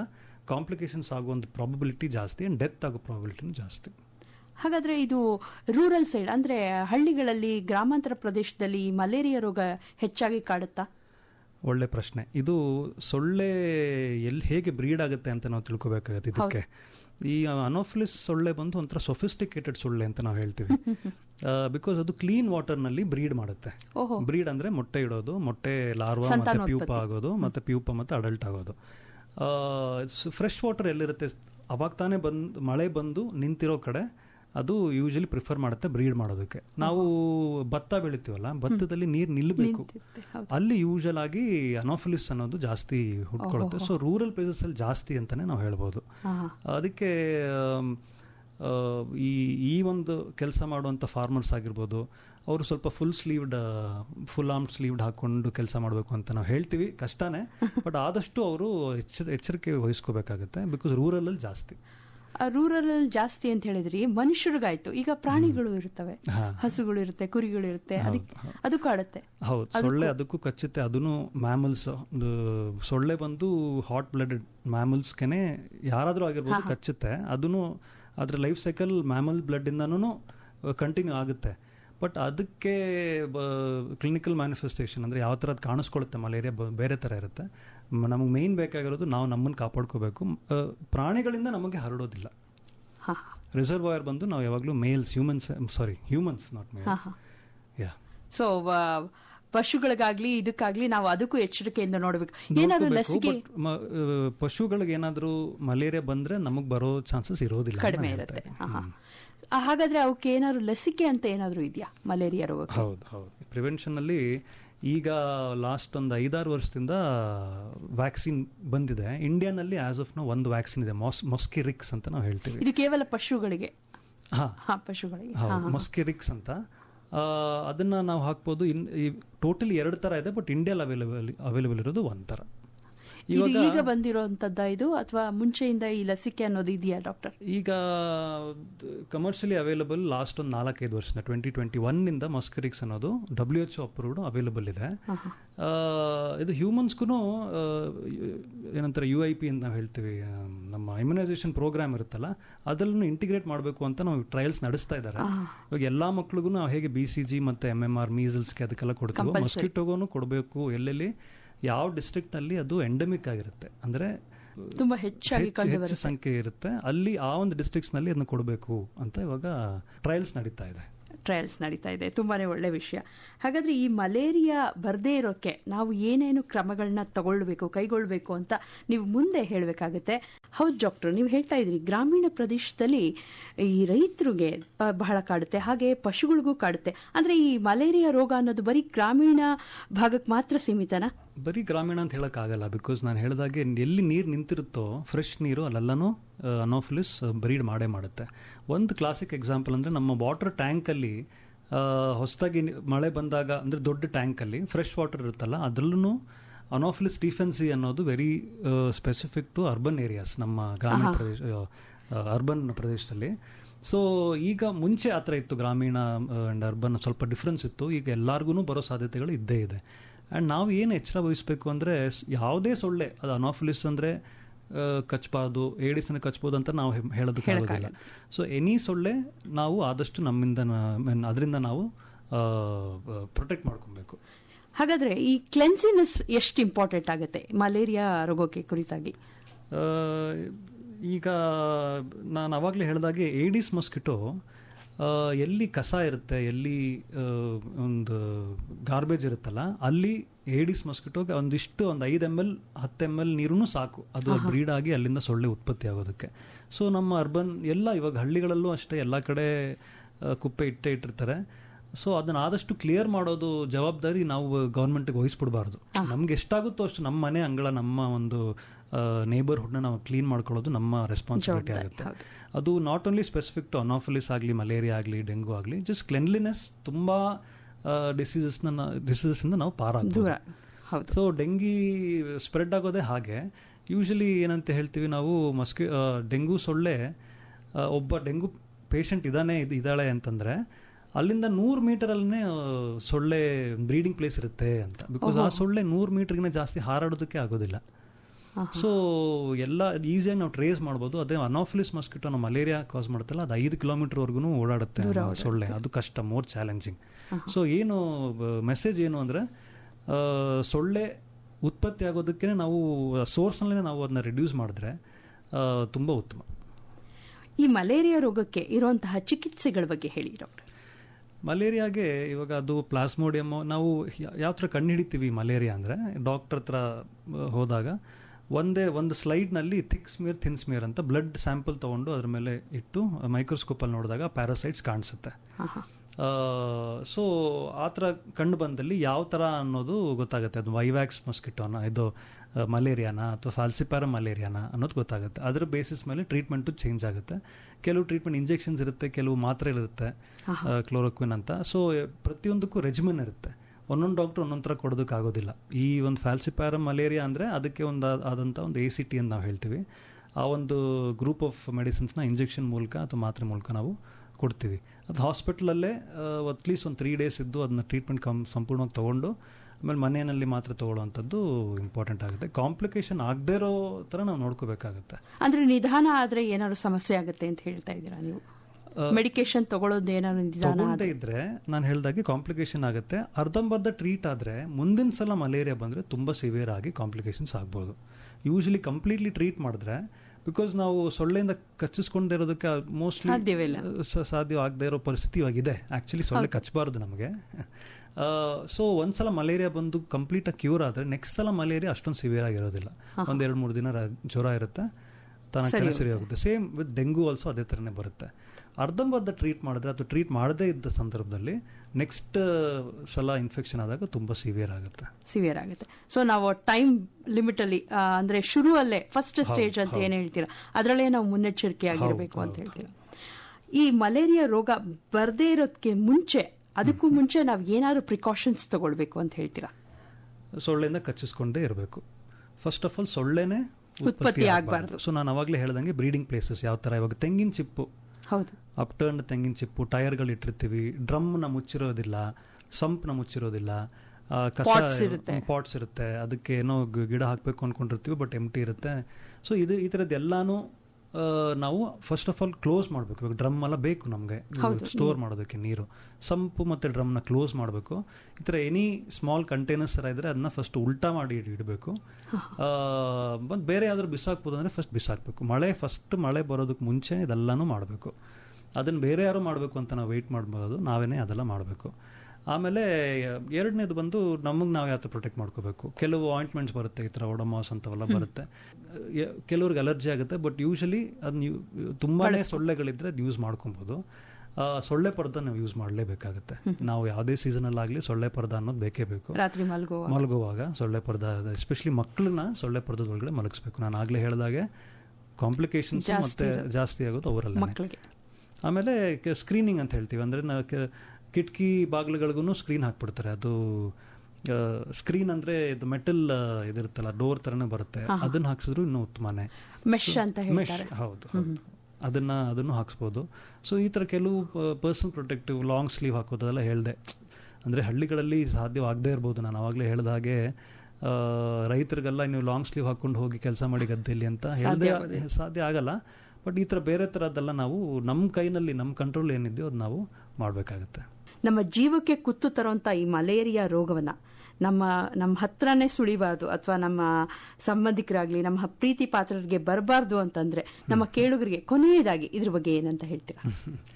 ಕಾಂಪ್ಲಿಕೇಶನ್ಸ್ ಆಗೋ ಒಂದು ಪ್ರಾಬಬಿಲಿಟಿ ಜಾಸ್ತಿ ಆ್ಯಂಡ್ ಡೆತ್ ಆಗೋ ಪ್ರಾಬಿಲಿಟಿನೂ ಜಾಸ್ತಿ. ಹಾಗಾದ್ರೆ ಇದು ರೂರಲ್ ಸೈಡ್ ಅಂದ್ರೆ ಹಳ್ಳಿಗಳಲ್ಲಿ ಗ್ರಾಮಾಂತರ ಪ್ರದೇಶದಲ್ಲಿ ಈ ಮಲೇರಿಯಾ ರೋಗ ಹೆಚ್ಚಾಗಿ ಕಾಡುತ್ತಾ? ಒಳ್ಳೆ ಪ್ರಶ್ನೆ. ಇದು ಸೊಳ್ಳೆ ಎಲ್ಲಿ ಹೇಗೆ ಬ್ರೀಡ್ ಆಗುತ್ತೆ ಅಂತ ನಾವು ತಿಳ್ಕೊಬೇಕಾಗತ್ತೆ ಇದಕ್ಕೆ. ಈ ಅನೋಫಿಲಿಸ್ ಸೊಳ್ಳೆ ಬಂದು ಒಂಥರ ಸೊಫಿಸ್ಟಿಕೇಟೆಡ್ ಸೊಳ್ಳೆ ಅಂತ ನಾವು ಹೇಳ್ತೀವಿ. ಬಿಕಾಸ್ ಅದು ಕ್ಲೀನ್ ವಾಟರ್ನಲ್ಲಿ ಬ್ರೀಡ್ ಮಾಡುತ್ತೆ. ಬ್ರೀಡ್ ಅಂದ್ರೆ ಮೊಟ್ಟೆ ಇಡೋದು ಮೊಟ್ಟೆ ಲಾರ್ವಾ ಮತ್ತು. ಪ್ಯೂಪ ಆಗೋದು ಮತ್ತೆ ಪ್ಯೂಪ ಮತ್ತೆ ಅಡಲ್ಟ್ ಆಗೋದು. ಫ್ರೆಶ್ ವಾಟರ್ ಎಲ್ಲಿರುತ್ತೆ? ಅವಾಗ ತಾನೇ ಬಂದು ಮಳೆ ಬಂದು ನಿಂತಿರೋ ಕಡೆ ಅದು ಯೂಶಲಿ ಪ್ರಿಫರ್ ಮಾಡುತ್ತೆ ಬ್ರೀಡ್ ಮಾಡೋದಕ್ಕೆ. ನಾವು ಭತ್ತ ಬೆಳಿತೀವಲ್ಲ ಭತ್ತದಲ್ಲಿ ನೀರು ನಿಲ್ಲಬೇಕು ಅಲ್ಲಿ ಯೂಶಲ್ ಆಗಿ ಅನೋಫಿಲಿಸ್ ಅನ್ನೋದು ಜಾಸ್ತಿ ಹುಟ್ಕೊಳ್ಳುತ್ತೆ ಸೊ ರೂರಲ್ ಪ್ಲೇಸಸ್ ಅಲ್ಲಿ ಜಾಸ್ತಿ ಅಂತಾನೆ ನಾವು ಹೇಳ್ಬೋದು. ಅದಕ್ಕೆ ಈ ಈ ಒಂದು ಕೆಲಸ ಮಾಡುವಂಥ ಫಾರ್ಮರ್ಸ್ ಆಗಿರ್ಬೋದು ಅವರು ಸ್ವಲ್ಪ full sleeved full arm sleeved ಹಾಕೊಂಡು ಕೆಲಸ ಮಾಡಬೇಕು ಅಂತ ನಾವು ಹೇಳ್ತೀವಿ. ಕಷ್ಟನೇ. ಬಟ್ ಆದಷ್ಟು ಅವರು ಎಚ್ಚರ ಎಚ್ಚರಿಕೆ ವಹಿಸ್ಕೋಬೇಕಾಗುತ್ತೆ ಬಿಕಾಸ್ ರೂರಲಲ್ಲಿ ಜಾಸ್ತಿ. ರೂರಲ್ ಅಲ್ಲಿ ಜಾಸ್ತಿ ಅಂತ ಹೇಳಿದ್ರಿ ಮನುಷ್ಯರಿಗಾಯ್ತು. ಈಗ ಪ್ರಾಣಿಗಳು ಇರ್ತವೆ ಹಾ. ಹಸುಗಳು ಇರುತ್ತೆ ಕುರಿಗಳು ಇರುತ್ತೆ. ಅದಕ್ಕೆ ಅದು ಕಾಡುತ್ತೆ. ಹೌದು ಸೊಳ್ಳೆ ಅದಕ್ಕೂ ಕಚ್ಚುತ್ತೆ. ಅದನ್ನು ಮ್ಯಾಮಲ್ಸ್ ಸೊಳ್ಳೆ ಬಂದು ಹಾಟ್ ಬ್ಲಡೆಡ್ ಮ್ಯಾಮಲ್ಸ್ಗೆನೆ ಯಾರಾದರೂ ಆಗಿರ್ಬೋದು ಕಚ್ಚುತ್ತೆ. ಅದನ್ನು ಅದ್ರ ಲೈಫ್ ಸೈಕಲ್ ಮ್ಯಾಮಲ್ ಬ್ಲಡ್ಡಿಂದನೂ ಕಂಟಿನ್ಯೂ ಆಗುತ್ತೆ. ಬಟ್ ಅದಕ್ಕೆ ಕ್ಲಿನಿಕಲ್ ಮ್ಯಾನಿಫೆಸ್ಟೇಷನ್ ಅಂದರೆ ಯಾವ ಥರ ಅದು ಕಾಣಿಸ್ಕೊಳ್ಳುತ್ತೆ ಮಲೇರಿಯಾ ಬೇರೆ ಥರ ಇರುತ್ತೆ. ನಮಗೆ ಮೇಯ್ನ್ ಬೇಕಾಗಿರೋದು ನಾವು ನಮ್ಮನ್ನು ಕಾಪಾಡ್ಕೋಬೇಕು. ಪ್ರಾಣಿಗಳಿಂದ ನಮಗೆ ಹರಡೋದಿಲ್ಲ. ರಿಸರ್ವಾಯರ್ ಬಂದು ನಾವು ಯಾವಾಗಲೂ males humans sorry humans not males yeah so ಪಶುಗಳಿಗಾಗ್ಲಿ ಇದಕ್ಕಾಗ್ಲಿ ನಾವು ಅದಕ್ಕೂ ಎಚ್ಚರಿಕೆಯಿಂದ ನೋಡ್ಬೇಕು. ಏನಾದ್ರೂ ಲಸಿಕೆ ಪಶುಗಳಿಗೆ ಏನಾದ್ರೂ ಮಲೇರಿಯಾ ಬಂದ್ರೆ ನಮಗ್ ಬರೋ ಚಾನ್ಸಸ್ ಇರೋದಿಲ್ಲ ಕಡಿಮೆ ಇರುತ್ತೆ. ಹಾಗಾದ್ರೆ ಅವಕ್ಕೆ ಏನಾದ್ರು ಲಸಿಕೆ ಅಂತ ಏನಾದ್ರು ಇದೆಯಾ ಮಲೇರಿಯಾ ರೋಗ ಹೌದು ಹೌದು. ಪ್ರಿವೆನ್ಷನ್ ಅಲ್ಲಿ ಈಗ ಲಾಸ್ಟ್ ಒಂದು ಐದಾರು ವರ್ಷದಿಂದ ವ್ಯಾಕ್ಸಿನ್ ಬಂದಿದೆ. ಇಂಡಿಯಾನಲ್ಲಿ ಆಸ್ ಆಫ್ ನೋ ಒಂದು ವ್ಯಾಕ್ಸಿನ್ ಇದೆ ಮೊಸ್ ಮೊಸ್ಕಿರಿಕ್ಸ್ ಅಂತ ನಾವು ಹೇಳ್ತೀವಿ. ಇದು ಕೇವಲ ಪಶುಗಳಿಗೆ? ಪಶುಗಳಿಗೆ. ಮೊಸ್ಕಿರಿಕ್ಸ್ ಅಂತ. ಅದನ್ನ ನಾವು ಹಾಕ್ಬೋದು. ಇನ್ ಟೋಟಲಿ ಎರಡು ತರ ಇದೆ ಬಟ್ ಇಂಡಿಯಲ್ಲಿ ಅವೈಲೇಬಲ್ ಅವೈಲೇಬಲ್ ಇರೋದು ಒಂದು ತರ ಇದು ಈಗ ಬಂದಿರೋಂಥದ್ದ ಇದು ಅಥವಾ ಮುಂಚೆಯಿಂದ ಈ ಲಸಿಕೆ ಅನ್ನೋದು ಇದೆಯಾ ಡಾಕ್ಟರ್ ಈಗ ಕಮರ್ಷಿಯಲಿ ಅವೈಲಬಲ್ ಲಾಸ್ಟ್ ಒಂದು ನಾಲ್ಕೈದು ವರ್ಷದಿಂದ ಟ್ವೆಂಟಿ ಟ್ವೆಂಟಿ ಒನ್ನಿಂದ ಮಸ್ಕರಿಕ್ಸ್ ಅನ್ನೋದು ಡಬ್ಲ್ಯೂ ಎಚ್ ಅಪ್ರೂವ್ಡ್ ಅವೈಲಬಲ್ ಇದೆ. ಆ, ಇದು ಹ್ಯೂಮನ್ಸ್ಗೂ ಏನಂತಾರೆ ಯು ಐ ಪಿ ಅಂತ ನಾವು ಹೇಳ್ತೀವಿ ನಮ್ಮ ಇಮ್ಯುನೈಸೇಷನ್ ಪ್ರೋಗ್ರಾಮ್ ಇರುತ್ತಲ್ಲ ಅದರಲ್ಲೂ ಇಂಟಿಗ್ರೇಟ್ ಮಾಡಬೇಕು ಅಂತ ನಾವು ಟ್ರಯಲ್ಸ್ ನಡೆಸ್ತಾ ಇದ್ದಾರೆ. ಇವಾಗ ಎಲ್ಲಾ ಮಕ್ಳಿಗೂ ನಾವು ಹೇಗೆ ಬಿ ಸಿ ಜಿ ಮತ್ತೆ ಎಂ ಎಂ ಆರ್ ಮೀಸಲ್ಸ್ಗೆ ಅದಕ್ಕೆಲ್ಲ ಕೊಡ್ತೀವಿ ಮಸ್ಕಿಟೋಗೂ ಕೊಡಬೇಕು ಎಲ್ಲೆಲ್ಲಿ ಯಾವ ಡಿಸ್ಟ್ರಿಕ್ಟ್ನಲ್ಲಿ ಅದು ಎಂಡಮಿಕ್ ಆಗಿರುತ್ತೆ. ಅಂದ್ರೆ ತುಂಬಾ ಹೆಚ್ಚಾಗಿ ಹೆಚ್ಚು ಸಂಖ್ಯೆ ಇರುತ್ತೆ. ಅಲ್ಲಿ ಆ ಒಂದು ಡಿಸ್ಟ್ರಿಕ್ಟ್ಸ್ನಲ್ಲಿ ಅದನ್ನ ಕೊಡಬೇಕು ಅಂತ ಇವಾಗ ಟ್ರಯಲ್ಸ್ ನಡೀತಾ ಇದೆ. ಟ್ರಯಲ್ಸ್ ನಡೀತಾ ಇದೆ. ತುಂಬಾನೇ ಒಳ್ಳೆ ವಿಷಯ. ಹಾಗಾದ್ರೆ ಈ ಮಲೇರಿಯಾ ಬರದೇ ಇರೋಕೆ ನಾವು ಏನೇನು ಕ್ರಮಗಳನ್ನ ತಗೊಳ್ಬೇಕು, ಕೈಗೊಳ್ಬೇಕು ಅಂತ ನೀವು ಮುಂದೆ ಹೇಳಬೇಕಾಗುತ್ತೆ. ಹೌದು ಡಾಕ್ಟರ್, ನೀವು ಹೇಳ್ತಾ ಇದ್ರಿ, ಗ್ರಾಮೀಣ ಪ್ರದೇಶದಲ್ಲಿ ಈ ರೈತರಿಗೆ ಬಹಳ ಕಾಡುತ್ತೆ. ಹಾಗೆ ಪಶುಗಳಿಗೂ ಕಾಡುತ್ತೆ. ಅಂದ್ರೆ ಈ ಮಲೇರಿಯಾ ರೋಗ ಅನ್ನೋದು ಬರೀ ಗ್ರಾಮೀಣ ಭಾಗಕ್ಕೆ ಮಾತ್ರ ಸೀಮಿತನಾ? ಬರೀ ಗ್ರಾಮೀಣ ಅಂತ ಹೇಳಕ್ಕಾಗಲ್ಲ ಬಿಕಾಸ್ ನಾನು ಹೇಳಿದಾಗೆ ಎಲ್ಲಿ ನೀರು ನಿಂತಿರುತ್ತೋ ಫ್ರೆಶ್ ನೀರು ಅಲ್ಲೆಲ್ಲನೂ ಅನೋಫಿಲಿಸ್ ಬ್ರೀಡ್ ಮಾಡೇ ಮಾಡುತ್ತೆ. ಒಂದು ಕ್ಲಾಸಿಕ್ ಎಕ್ಸಾಂಪಲ್ ಅಂದರೆ ನಮ್ಮ ವಾಟರ್ ಟ್ಯಾಂಕಲ್ಲಿ ಹೊಸದಾಗಿ ಮಳೆ ಬಂದಾಗ ಅಂದರೆ ದೊಡ್ಡ ಟ್ಯಾಂಕಲ್ಲಿ ಫ್ರೆಶ್ ವಾಟರ್ ಇರುತ್ತಲ್ಲ ಅದರಲ್ಲೂ ಅನೋಫಿಲಿಸ್ ಡಿಫೆನ್ಸಿ ಅನ್ನೋದು very specific to urban areas ನಮ್ಮ ಗ್ರಾಮೀಣ ಪ್ರದೇಶ ಅರ್ಬನ್ ಪ್ರದೇಶದಲ್ಲಿ. ಸೊ ಈಗ ಮುಂಚೆ ಆ ಥರ ಇತ್ತು ಗ್ರಾಮೀಣ ಆ್ಯಂಡ್ ಅರ್ಬನ್ ಸ್ವಲ್ಪ ಡಿಫ್ರೆನ್ಸ್ ಇತ್ತು. ಈಗ ಎಲ್ಲರಿಗೂ ಬರೋ ಸಾಧ್ಯತೆಗಳು ಇದ್ದೇ ಇದೆ. ಆ್ಯಂಡ್ ನಾವು ಏನು ಎಚ್ಚರ ವಹಿಸಬೇಕು ಅಂದರೆ ಯಾವುದೇ ಸೊಳ್ಳೆ ಅದು ಅನಾಫಿಲಿಸ್ ಅಂದರೆ ಕಚ್ಬಾರ್ದು ಏಡಿಸನ್ನು ಕಚ್ಬೋದು ಅಂತ ನಾವು ಹೇಳೋದು ಹೇಳೋದಕ್ಕೆ ಆಗೋದಿಲ್ಲ. ಸೊ ಎನಿ ಸೊಳ್ಳೆ ನಾವು ಆದಷ್ಟು ನಮ್ಮಿಂದ ಅದರಿಂದ ನಾವು ಪ್ರೊಟೆಕ್ಟ್ ಮಾಡ್ಕೊಬೇಕು. ಹಾಗಾದ್ರೆ ಈ ಕ್ಲೆನ್ಸಿನೆಸ್ ಎಷ್ಟು ಇಂಪಾರ್ಟೆಂಟ್ ಆಗುತ್ತೆ? ಮಲೇರಿಯಾ ರೋಗಕ್ಕೆ ಕುರಿತಾಗಿ. ಈಗ ನಾನು ಅವಾಗಲೇ ಹೇಳಿದಾಗೆ ಏಡಿಸ್ ಮಸ್ಕಿಟೋ ಎಲ್ಲಿ ಕಸ ಇರುತ್ತೆ ಎಲ್ಲಿ ಒಂದು ಗಾರ್ಬೇಜ್ ಇರುತ್ತಲ್ಲ ಅಲ್ಲಿ ಏಡಿಸ್ ಮಸ್ಕಿಟೋಗೆ ಒಂದಿಷ್ಟು ಒಂದು ಐದು ಎಂ ಎಲ್ ಹತ್ತು ಎಂ ಎಲ್ ನೀರು ಸಾಕು. ಅದು ಬ್ರೀಡ್ ಆಗಿ ಅಲ್ಲಿಂದ ಸೊಳ್ಳೆ ಉತ್ಪತ್ತಿ ಆಗೋದಕ್ಕೆ. ಸೊ ನಮ್ಮ ಅರ್ಬನ್ ಎಲ್ಲ ಇವಾಗ ಹಳ್ಳಿಗಳಲ್ಲೂ ಅಷ್ಟೇ ಎಲ್ಲ ಕಡೆ ಕುಪ್ಪೆ ಇಟ್ಟೇ ಇಟ್ಟಿರ್ತಾರೆ. ಸೊ ಅದನ್ನ ಆದಷ್ಟು ಕ್ಲಿಯರ್ ಮಾಡೋದು ಜವಾಬ್ದಾರಿ ನಾವು ಗೌರ್ಮೆಂಟ್ಗೆ ವಹಿಸ್ಬಿಡ್ಬಾರ್ದು. ನಮ್ಗೆ ಎಷ್ಟಾಗುತ್ತೋ ಅಷ್ಟು ನಮ್ಮ ಮನೆ ಅಂಗಳ ನಮ್ಮ ಒಂದು ನೇಬರ್ಹುಡ್ನ ನಾವು ಕ್ಲೀನ್ ಮಾಡ್ಕೊಳ್ಳೋದು ನಮ್ಮ ರೆಸ್ಪಾನ್ಸಿಬಿಲಿಟಿ ಆಗುತ್ತೆ. ಅದು not only specific to Anopheles ಆಗಲಿ ಮಲೇರಿಯಾ ಆಗಲಿ ಡೆಂಗು ಆಗಲಿ ಜಸ್ಟ್ ಕ್ಲೆನ್ಲಿನೆಸ್ ತುಂಬ ಡಿಸೀಸಸ್ನ ಡಿಸೀಸಸ್ನಿಂದ ನಾವು ಪಾರಾಗ್ತೀವಿ ಸೊ ಡೆಂಗಿ ಸ್ಪ್ರೆಡ್ ಆಗೋದೇ ಹಾಗೆ ಯೂಶಲಿ ಏನಂತ ಹೇಳ್ತೀವಿ ನಾವು ಮಸ್ಕಿ ಡೆಂಗು ಸೊಳ್ಳೆ ಒಬ್ಬ ಡೆಂಗು ಪೇಷಂಟ್ ಇದಾನೆ ಇದು ಇದ್ದಾಳೆ ಅಂತಂದರೆ ಅಲ್ಲಿಂದ ನೂರು ಮೀಟರಲ್ಲೇ ಸೊಳ್ಳೆ ಬ್ರೀಡಿಂಗ್ ಪ್ಲೇಸ್ ಇರುತ್ತೆ ಅಂತ. ಬಿಕಾಸ್ ಆ ಸೊಳ್ಳೆ ನೂರು ಮೀಟರ್ಗಿಂತ ಜಾಸ್ತಿ ಹಾರಾಡೋದಕ್ಕೆ ಆಗೋದಿಲ್ಲ. ಸೊ ಎಲ್ಲ ಈಸಿಯಾಗಿ ನಾವು ಟ್ರೇಸ್ ಮಾಡ್ಬೋದು. ಅದೇ ಅನಾಫಿಲಿಸ್ ಮಸ್ಕಿಟೋ ನಾವು ಮಲೇರಿಯಾ ಕಾಸ್ ಮಾಡುತ್ತಲ್ಲ ಅದು ಐದು ಕಿಲೋಮೀಟರ್ವರೆಗೂ ಓಡಾಡುತ್ತೆ ಸೊಳ್ಳೆ. ಅದು ಕಷ್ಟ ಮೋರ್ ಚಾಲೆಂಜಿಂಗ್ ಸೊ ಏನು ಮೆಸೇಜ್ ಏನು ಅಂದರೆ ಸೊಳ್ಳೆ ಉತ್ಪತ್ತಿ ಆಗೋದಕ್ಕೆ ನಾವು ಸೋರ್ಸ್ನಲ್ಲೇ ನಾವು ಅದನ್ನ ರಿಡ್ಯೂಸ್ ಮಾಡಿದ್ರೆ ತುಂಬ ಉತ್ತಮ. ಈ ಮಲೇರಿಯಾ ರೋಗಕ್ಕೆ ಇರುವಂತಹ ಚಿಕಿತ್ಸೆಗಳ ಬಗ್ಗೆ ಹೇಳಿ ಡಾಕ್ಟರ್. ಮಲೇರಿಯಾಗೆ ಇವಾಗ ಅದು ಪ್ಲಾಸ್ಮೋಡಿಯಮ್ ನಾವು ಯಾವ ಥರ ಕಂಡುಹಿಡಿತೀವಿ ಮಲೇರಿಯಾ ಅಂದರೆ? ಡಾಕ್ಟರ್ ಹತ್ರ ಹೋದಾಗ ಒಂದೇ ಒಂದು ಸ್ಲೈಡ್ನಲ್ಲಿ ಥಿಕ್ ಸ್ಮಿಯರ್ ಥಿನ್ ಸ್ಮಿಯರ್ ಅಂತ ಬ್ಲಡ್ ಸ್ಯಾಂಪಲ್ ತೊಗೊಂಡು ಅದ್ರ ಮೇಲೆ ಇಟ್ಟು ಮೈಕ್ರೋಸ್ಕೋಪಲ್ಲಿ ನೋಡಿದಾಗ ಪ್ಯಾರಾಸೈಟ್ಸ್ ಕಾಣಿಸುತ್ತೆ. ಸೊ ಆ ಥರ ಕಂಡು ಬಂದಲ್ಲಿ ಯಾವ ಥರ ಅನ್ನೋದು ಗೊತ್ತಾಗುತ್ತೆ. ಅದು ವೈವ್ಯಾಕ್ಸ್ ಮಸ್ಕಿಟೋನ ಇದು ಮಲೇರಿಯಾನ ಅಥವಾ ಫಾಲ್ಸಿಪ್ಯಾರ ಮಲೇರಿಯಾನ ಅನ್ನೋದು ಗೊತ್ತಾಗುತ್ತೆ. ಅದರ ಬೇಸಿಸ್ ಮೇಲೆ ಟ್ರೀಟ್ಮೆಂಟು ಚೇಂಜ್ ಆಗುತ್ತೆ. ಕೆಲವು ಟ್ರೀಟ್ಮೆಂಟ್ ಇಂಜೆಕ್ಷನ್ಸ್ ಇರುತ್ತೆ ಕೆಲವು ಮಾತ್ರೆ ಇರುತ್ತೆ ಕ್ಲೋರೋಕ್ವಿನ್ ಅಂತ. ಸೊ ಪ್ರತಿಯೊಂದಕ್ಕೂ ರೆಜಿಮೆನ್ ಇರುತ್ತೆ. ಒಂದೊಂದು ಡಾಕ್ಟರ್ ಒಂದೊಂದು ಥರ ಕೊಡೋದಕ್ಕಾಗೋದಿಲ್ಲ. ಈ ಒಂದು ಫ್ಯಾಲ್ಸಿಪ್ಯಾರಮ್ ಮಲೇರಿಯಾ ಅಂದರೆ ಅದಕ್ಕೆ ಒಂದು ಆದಂಥ ಒಂದು ಎ ಸಿ ಟಿ ಅಂತ ನಾವು ಹೇಳ್ತೀವಿ. ಆ ಒಂದು ಗ್ರೂಪ್ ಆಫ್ ಮೆಡಿಸಿನ್ಸ್ನ ಇಂಜೆಕ್ಷನ್ ಮೂಲಕ ಅಥವಾ ಮಾತ್ರೆ ಮೂಲಕ ನಾವು ಕೊಡ್ತೀವಿ. ಅದು ಹಾಸ್ಪಿಟ್ಲಲ್ಲೇ ಅಟ್ಲೀಸ್ಟ್ ಒಂದು ತ್ರೀ ಡೇಸ್ ಇದ್ದು ಅದನ್ನ ಟ್ರೀಟ್ಮೆಂಟ್ ಕಮ್ ಸಂಪೂರ್ಣವಾಗಿ ತೊಗೊಂಡು, ಆಮೇಲೆ ಮನೆಯಲ್ಲಿ ಮಾತ್ರ ತೊಗೊಳ್ಳೋವಂಥದ್ದು ಇಂಪಾರ್ಟೆಂಟ್ ಆಗುತ್ತೆ. ಕಾಂಪ್ಲಿಕೇಶನ್ ಆಗದೇ ಇರೋ ಥರ ನಾವು ನೋಡ್ಕೋಬೇಕಾಗುತ್ತೆ. ಅಂದರೆ ನಿಧಾನ ಆದರೆ ಏನಾದ್ರು ಸಮಸ್ಯೆ ಆಗುತ್ತೆ ಅಂತ ಹೇಳ್ತಾ ಇದ್ದೀರಾ ನೀವು? ಮೆಡಿಕೇಶನ್ ತಗೊಳ್ಳೋದು ಏನಾದ್ರು ನಿಧಾನ ಇದ್ರೆ ನಾನು ಹೇಳ್ದಾಗೆ ಕಾಂಪ್ಲಿಕೇಶನ್ ಆಗುತ್ತೆ. ಅರ್ಧಂಬರ್ಧ ಟ್ರೀಟ್ ಆದರೆ ಮುಂದಿನ ಸಲ ಮಲೇರಿಯಾ ಬಂದರೆ ತುಂಬ ಸಿವಿಯರ್ ಆಗಿ ಕಾಂಪ್ಲಿಕೇಶನ್ಸ್ ಆಗ್ಬೋದು. ಯೂಶಲಿ ಕಂಪ್ಲೀಟ್ಲಿ ಟ್ರೀಟ್ ಮಾಡಿದ್ರೆ ಬಿಕಾಸ್ ನಾವು ಸೊಳ್ಳೆಯಿಂದ ಕಚ್ಚಿಸ್ಕೊಂಡಿರೋದಕ್ಕೆ ಮೋಸ್ಟ್ಲಿ. ಸಾಧ್ಯ ಆಗದೆ ಇರೋ ಪರಿಸ್ಥಿತಿ ಇವಾಗಿದೆ ಆ್ಯಕ್ಚುಲಿ ಸೊಳ್ಳೆ ಕಚ್ಚಬಾರ್ದು ನಮಗೆ. ಸೊ ಒಂದ್ಸಲ ಮಲೇರಿಯಾ ಬಂದು ಕಂಪ್ಲೀಟ್ ಕ್ಯೂರ್ ಆದರೆ ನೆಕ್ಸ್ಟ್ ಸಲ ಮಲೇರಿಯಾ ಅಷ್ಟೊಂದು ಸಿವಿಯರ್ ಆಗಿರೋದಿಲ್ಲ. ಒಂದೆರಡು ಮೂರು ದಿನ ಜ್ವರ ಇರುತ್ತೆ. ತನಕ ಸರಿ ಹೋಗುತ್ತೆ. ಸೇಮ್ ವಿತ್ ಡೆಂಗು ಆಲ್ಸೋ ಅದೇ ಥರನೇ ಬರುತ್ತೆ. ಅರ್ಧಂಬರ್ಧ ಟ್ರೀಟ್ ಮಾಡಿದ್ರೆ ಅಥವಾ ಟ್ರೀಟ್ ಮಾಡದೇ ಇದ್ದ ಸಂದರ್ಭದಲ್ಲಿ ನೆಕ್ಸ್ಟ್ ಸಲ ಇನ್ಫೆಕ್ಷನ್ ಆದಾಗ ತುಂಬ ಸಿವಿಯರ್ ಆಗುತ್ತೆ. ಸಿವಿಯರ್ ಆಗುತ್ತೆ. ಸೊ ನಾವು ಟೈಮ್ ಲಿಮಿಟ್ ಅಲ್ಲಿ ಅಂದ್ರೆ ಶುರುವಲ್ಲೇ ಫಸ್ಟ್ ಸ್ಟೇಜ್ ಅಂತ ಏನ್ ಹೇಳ್ತೀರಾ? ಅದರಲ್ಲೇ ನಾವು ಮುನ್ನೆಚ್ಚರಿಕೆ ಆಗಿರಬೇಕು ಅಂತ ಹೇಳ್ತೀರಾ? ಈ ಮಲೇರಿಯಾ ರೋಗ ಬರದೇ ಇರೋದಕ್ಕೆ ಮುಂಚೆ ಅದಕ್ಕೂ ಮುಂಚೆ ನಾವು ಏನಾದರೂ ಪ್ರಿಕಾಷನ್ಸ್ ತಗೊಳ್ಬೇಕು ಅಂತ ಹೇಳ್ತೀರಾ? ಸೊಳ್ಳೆಯಿಂದ ಕಚ್ಚಿಸ್ಕೊಂಡೇ ಇರಬೇಕು. ಫಸ್ಟ್ ಆಫ್ ಆಲ್ ಸೊಳ್ಳೆನೇ ಉತ್ಪತ್ತಿ ಆಗಬಾರ್ದು. ಸೊ ನಾನು ಅವಾಗಲೇ ಹೇಳ್ದಂಗೆ ಬ್ರೀಡಿಂಗ್ ಪ್ಲೇಸಸ್ ಯಾವ ಥರ ಇವಾಗ ತೆಂಗಿನ ಚಿಪ್ಪು. ಹೌದು. ಅಪ್ಟರ್ನ್ ತೆಂಗಿನ ಚಿಪ್ಪು ಟೈರ್ಗಳು ಇಟ್ಟಿರ್ತೀವಿ. ಡ್ರಮ್ನ ಮುಚ್ಚಿರೋದಿಲ್ಲ ಸಂಪ್ನ ಮುಚ್ಚಿರೋದಿಲ್ಲ. ಕಸ. ಪಾಟ್ಸ್ ಇರುತ್ತೆ. ಅದಕ್ಕೆ ಏನೋ ಗಿಡ ಹಾಕಬೇಕು ಅಂದ್ಕೊಂಡಿರ್ತೀವಿ ಬಟ್ ಎಂಟಿ ಇರುತ್ತೆ. ಸೊ ಇದು ಈ ಥರದ್ದು ಎಲ್ಲಾನು ನಾವು ಫಸ್ಟ್ ಆಫ್ ಆಲ್ ಕ್ಲೋಸ್ ಮಾಡಬೇಕು. ಇವಾಗ ಡ್ರಮ್ ಎಲ್ಲ ಬೇಕು ನಮಗೆ. ಸ್ಟೋರ್ ಮಾಡೋದಕ್ಕೆ ನೀರು. ಸಂಪು ಮತ್ತು ಡ್ರಮ್ನ ಕ್ಲೋಸ್ ಮಾಡಬೇಕು. ಈ ಥರ ಎನಿ ಸ್ಮಾಲ್ ಕಂಟೈನರ್ಸ್ ಥರ ಇದ್ರೆ ಅದನ್ನ ಫಸ್ಟ್ ಉಲ್ಟಾ ಮಾಡಿ ಇಡ್- ಇಡಬೇಕು. ಮತ್ತು ಬೇರೆ ಯಾವ್ದಾದ್ರು ಬಿಸಾಕ್ಬೋದು ಅಂದರೆ ಫಸ್ಟ್ ಬಿಸಾಕಬೇಕು. ಮಳೆ ಫಸ್ಟ್ ಮಳೆ ಬರೋದಕ್ಕೆ ಮುಂಚೆ ಇದೆಲ್ಲನೂ ಮಾಡಬೇಕು. ಅದನ್ನು ಬೇರೆ ಯಾರು ಮಾಡಬೇಕು ಅಂತ ನಾವು ವೆಯ್ಟ್ ಮಾಡ್ಬೋದು ನಾವೇನೇ ಅದೆಲ್ಲ ಮಾಡಬೇಕು. ಆಮೇಲೆ ಎರಡನೇದು ಬಂದು ನಮಗೆ ನಾವು ಯಾವ ಥರ ಪ್ರೊಟೆಕ್ಟ್ ಮಾಡ್ಕೋಬೇಕು? ಕೆಲವು ಆಯಿಂಟ್ಮೆಂಟ್ಸ್ ಬರುತ್ತೆ ಈ ಥರ ಒಡಮಾಸ್ ಅಂತವೆಲ್ಲ ಬರುತ್ತೆ. ಕೆಲವ್ರಿಗೆ ಅಲರ್ಜಿ ಆಗುತ್ತೆ ಬಟ್ ಯೂಶಲಿ ಅದನ್ನ ತುಂಬಾ ಸೊಳ್ಳೆಗಳಿದ್ದರೆ ಅದು ಯೂಸ್ ಮಾಡ್ಕೊಬೋದು. ಆ, ಸೊಳ್ಳೆ ಪರ್ದ ನಾವು ಯೂಸ್ ಮಾಡಲೇಬೇಕಾಗುತ್ತೆ. ನಾವು ಯಾವುದೇ ಸೀಸನಲ್ಲಾಗಲಿ ಸೊಳ್ಳೆ ಪರ್ದ ಅನ್ನೋದು ಬೇಕೇ ಬೇಕು. ರಾತ್ರಿ ಮಲಗುವ ಮಲಗುವಾಗ ಸೊಳ್ಳೆ ಪರ್ದ ಎಸ್ಪೆಷಲಿ ಮಕ್ಕಳನ್ನ ಸೊಳ್ಳೆ ಪರ್ದದ ಒಳಗಡೆ ಮಲಗಿಸ್ಬೇಕು. ನಾನು ಆಗಲೇ ಹೇಳಿದಾಗೆ ಕಾಂಪ್ಲಿಕೇಶನ್ಸ್ ಮತ್ತೆ ಜಾಸ್ತಿ ಆಗೋದು ಅವರಲ್ಲಿ ಮಕ್ಕಳಿಗೆ ಆಮೇಲೆ ಸ್ಕ್ರೀನಿಂಗ್ ಅಂತ ಹೇಳ್ತೀವಿ. ಅಂದರೆ ನಾವು ಕೆ- ಕಿಟಕಿ ಬಾಗಿಲುಗಳಿಗೂ ಸ್ಕ್ರೀನ್ ಹಾಕ್ಬಿಡ್ತಾರೆ. ಅದು ಸ್ಕ್ರೀನ್ ಅಂದ್ರೆ ಇದು ಮೆಟಲ್ ಇದಿರುತ್ತಲ್ಲ ಡೋರ್ ತರನೇ ಬರುತ್ತೆ. ಅದನ್ನ ಹಾಕ್ಸಿದ್ರು ಇನ್ನೂ ಉತ್ತಮನೇ. ಮೆಶ್ ಅಂತ ಹೇಳ್ತಾರೆ. ಹೌದು ಅದನ್ನ ಅದನ್ನು ಹಾಕ್ಸ್ಬೋದು. ಸೊ ಈ ಥರ ಕೆಲವು ಪರ್ಸನಲ್ ಪ್ರೊಟೆಕ್ಟಿವ್ ಲಾಂಗ್ ಸ್ಲೀವ್ ಹಾಕೋದೆಲ್ಲ ಹೇಳಿದೆ. ಅಂದರೆ ಹಳ್ಳಿಗಳಲ್ಲಿ ಸಾಧ್ಯವಾಗದೇ ಇರ್ಬೋದು. ನಾನು ಆವಾಗಲೇ ಹೇಳಿದ ಹಾಗೆ ರೈತರಿಗೆಲ್ಲ ನೀವು ಲಾಂಗ್ ಸ್ಲೀವ್ ಹಾಕೊಂಡು ಹೋಗಿ ಕೆಲಸ ಮಾಡಿ ಗದ್ದೆಯಲ್ಲಿ ಅಂತ ಹೇಳಿದೆ. ಸಾಧ್ಯ ಆಗಲ್ಲ. ಬಟ್ ಈ ಥರ ಬೇರೆ ಥರದ್ದೆಲ್ಲ ನಾವು ನಮ್ಮ ಕೈನಲ್ಲಿ ನಮ್ಮ ಕಂಟ್ರೋಲ್ ಏನಿದೆಯೋ ಅದು ನಾವು ಮಾಡಬೇಕಾಗತ್ತೆ. ನಮ್ಮ ಜೀವಕ್ಕೆ ಕುತ್ತು ತರುವಂಥ ಈ ಮಲೇರಿಯಾ ರೋಗವನ್ನು ನಮ್ಮ ನಮ್ಮ ಹತ್ರನೇ ಸುಳಿಬಾರ್ದು ಅಥವಾ ನಮ್ಮ ಸಂಬಂಧಿಕರಾಗ್ಲಿ ನಮ್ಮ ಪ್ರೀತಿ ಪಾತ್ರರಿಗೆ ಬರಬಾರ್ದು ಅಂತಂದ್ರೆ ನಮ್ಮ ಕೇಳುಗರಿಗೆ ಕೊನೆಯದಾಗಿ ಇದ್ರ ಬಗ್ಗೆ ಏನಂತ ಹೇಳ್ತೀರಾ?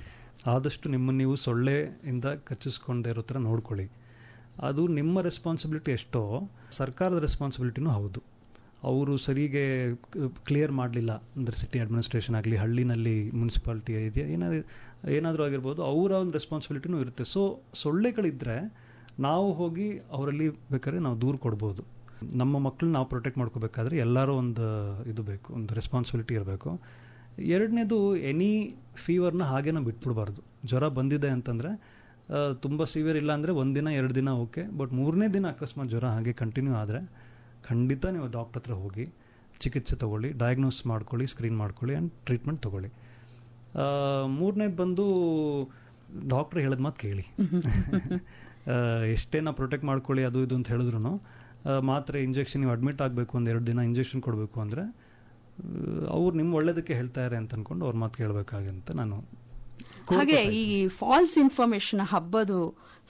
ಆದಷ್ಟು ನಿಮ್ಮ ನೀವು ಸೊಳ್ಳೆಯಿಂದ ಕಚ್ಚಿಸ್ಕೊಂಡೇ ಇರೋ ಥರ ನೋಡ್ಕೊಳ್ಳಿ. ಅದು ನಿಮ್ಮ ರೆಸ್ಪಾನ್ಸಿಬಿಲಿಟಿ ಎಷ್ಟೋ ಸರ್ಕಾರದ ರೆಸ್ಪಾನ್ಸಿಬಿಲಿಟಿನೂ ಹೌದು. ಅವರು ಸರಿಗೆ ಕ್ಲಿಯರ್ ಮಾಡಲಿಲ್ಲ. ಅಂದರೆ ಸಿಟಿ ಅಡ್ಮಿನಿಸ್ಟ್ರೇಷನ್ ಆಗಲಿ, ಹಳ್ಳಿನಲ್ಲಿ ಮುನ್ಸಿಪಾಲ್ಟಿ ಇದೆಯಾ ಏನಾದ್ರು ಏನಾದರೂ ಆಗಿರ್ಬೋದು, ಅವರ ಒಂದು ರೆಸ್ಪಾನ್ಸಿಬಿಲಿಟಿನೂ ಇರುತ್ತೆ. ಸೊ ಸೊಳ್ಳೆಗಳಿದ್ದರೆ ನಾವು ಹೋಗಿ ಅವರಲ್ಲಿ ಬೇಕಾದ್ರೆ ನಾವು ದೂರ ಕೊಡ್ಬೋದು. ನಮ್ಮ ಮಕ್ಕಳನ್ನ ನಾವು ಪ್ರೊಟೆಕ್ಟ್ ಮಾಡ್ಕೋಬೇಕಾದ್ರೆ ಎಲ್ಲರೂ ಒಂದು ಇದು ಬೇಕು, ಒಂದು ರೆಸ್ಪಾನ್ಸಿಬಿಲಿಟಿ ಇರಬೇಕು. ಎರಡನೇದು ಎನಿ ಫೀವರ್ನ ಹಾಗೇನ ಬಿಟ್ಬಿಡ್ಬಾರ್ದು. ಜ್ವರ ಬಂದಿದೆ ಅಂತಂದರೆ ತುಂಬ ಸಿವಿಯರ್ ಇಲ್ಲ ಅಂದರೆ ಒಂದು ದಿನ ಎರಡು ದಿನ ಓಕೆ ಬಟ್ ಮೂರನೇ ದಿನ ಅಕಸ್ಮಾತ್ ಜ್ವರ ಹಾಗೆ ಕಂಟಿನ್ಯೂ ಆದರೆ ಖಂಡಿತ ನೀವು ಡಾಕ್ಟರ್ ಹತ್ರ ಹೋಗಿ ಚಿಕಿತ್ಸೆ ತೊಗೊಳ್ಳಿ ಡಯಾಗ್ನೋಸ್ ಮಾಡ್ಕೊಳ್ಳಿ ಸ್ಕ್ರೀನ್ ಮಾಡ್ಕೊಳ್ಳಿ ಆ್ಯಂಡ್ ಟ್ರೀಟ್ಮೆಂಟ್ ತೊಗೊಳ್ಳಿ. ಮೂರನೇದು ಬಂದು ಡಾಕ್ಟ್ರ್ ಹೇಳಿದ ಮಾತು ಕೇಳಿ. ಎಷ್ಟೇ ನಾವು ಪ್ರೊಟೆಕ್ಟ್ ಮಾಡ್ಕೊಳ್ಳಿ ಅದು ಇದು ಅಂತ ಹೇಳಿದ್ರು ಮಾತ್ರೆ ಇಂಜೆಕ್ಷನ್ ನೀವು ಅಡ್ಮಿಟ್ ಆಗಬೇಕು ಒಂದು ಎರಡು ದಿನ ಇಂಜೆಕ್ಷನ್ ಕೊಡಬೇಕು ಅಂದರೆ ಅವ್ರು ನಿಮ್ಮ ಒಳ್ಳೇದಕ್ಕೆ ಹೇಳ್ತಾರೆ ಅಂತ ಅಂದ್ಕೊಂಡು ಅವ್ರ ಮಾತು ಕೇಳಬೇಕಾಗಂತ ನಾನು ಹಾಗೆ ಈ ಫಾಲ್ಸ್ ಇನ್ಫಾರ್ಮೇಶನ್ ಹಬ್ಬದು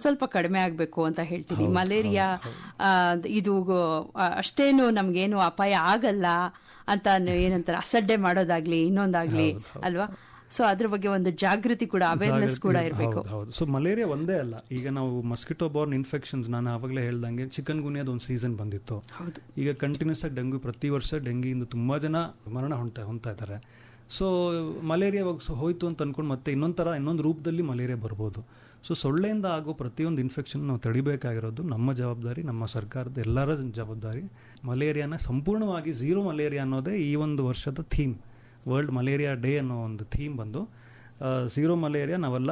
ಸ್ವಲ್ಪ ಕಡಿಮೆ ಆಗಬೇಕು ಅಂತ ಹೇಳ್ತೀನಿ. ಮಲೇರಿಯಾ ಇದು ಅಷ್ಟೇನು ನಮ್ಗೇನು ಅಪಾಯ ಆಗಲ್ಲ ಅಂತ ಏನಂತಾರೆ ಅಸಡ್ಡೆ ಮಾಡೋದಾಗ್ಲಿ ಇನ್ನೊಂದಾಗ್ಲಿ. ಅಲ್ವಾ? ಸೊ ಅದ್ರ ಬಗ್ಗೆ ಒಂದು ಜಾಗೃತಿ ಕೂಡ ಅವೇರ್ನೆಸ್ ಕೂಡ ಇರ್ಬೇಕು. ಹೌದು, ಸೊ ಮಲೇರಿಯಾ ಒಂದೇ ಅಲ್ಲ. ಈಗ ನಾವು ಮಸ್ಕಿಟೋ ಬಾರ್ನ್ ಇನ್ಫೆಕ್ಷನ್ಸ್ ನಾನು ಆವಾಗಲೇ ಹೇಳ್ದಂಗೆ ಚಿಕನ್ ಗುನಿಯಾದ ಒಂದು ಸೀಸನ್ ಬಂದಿತ್ತು. ಈಗ ಕಂಟಿನ್ಯೂಸ್ ಆಗಿ ಡೆಂಗ್ಯೂ ಪ್ರತಿ ವರ್ಷ ಡೆಂಗಿಯಿಂದ ತುಂಬಾ ಜನ ಮರಣ ಹೊಂತ ಹೊಂತಾ ಇದ್ದಾರೆ. ಸೊ ಮಲೇರಿಯಾ ಹೋಯ್ತು ಅಂತ ಅಂದ್ಕೊಂಡು ಮತ್ತೆ ಇನ್ನೊಂದು ಥರ ಇನ್ನೊಂದು ರೂಪದಲ್ಲಿ ಮಲೇರಿಯಾ ಬರ್ಬೋದು. ಸೊ ಸೊಳ್ಳೆಯಿಂದ ಆಗೋ ಪ್ರತಿಯೊಂದು ಇನ್ಫೆಕ್ಷನ್ ನಾವು ತಡಿಬೇಕಾಗಿರೋದು ನಮ್ಮ ಜವಾಬ್ದಾರಿ, ನಮ್ಮ ಸರ್ಕಾರದ ಎಲ್ಲರ ಜವಾಬ್ದಾರಿ. ಮಲೇರಿಯಾನ ಸಂಪೂರ್ಣವಾಗಿ ಝೀರೋ ಮಲೇರಿಯಾ ಅನ್ನೋದೇ ಈ ಒಂದು ವರ್ಷದ ಥೀಮ್ ವರ್ಲ್ಡ್ ಮಲೇರಿಯಾ ಡೇ ಅನ್ನೋ ಒಂದು ಥೀಮ್ ಬಂದು ಝೀರೋ ಮಲೇರಿಯಾ ನಾವೆಲ್ಲ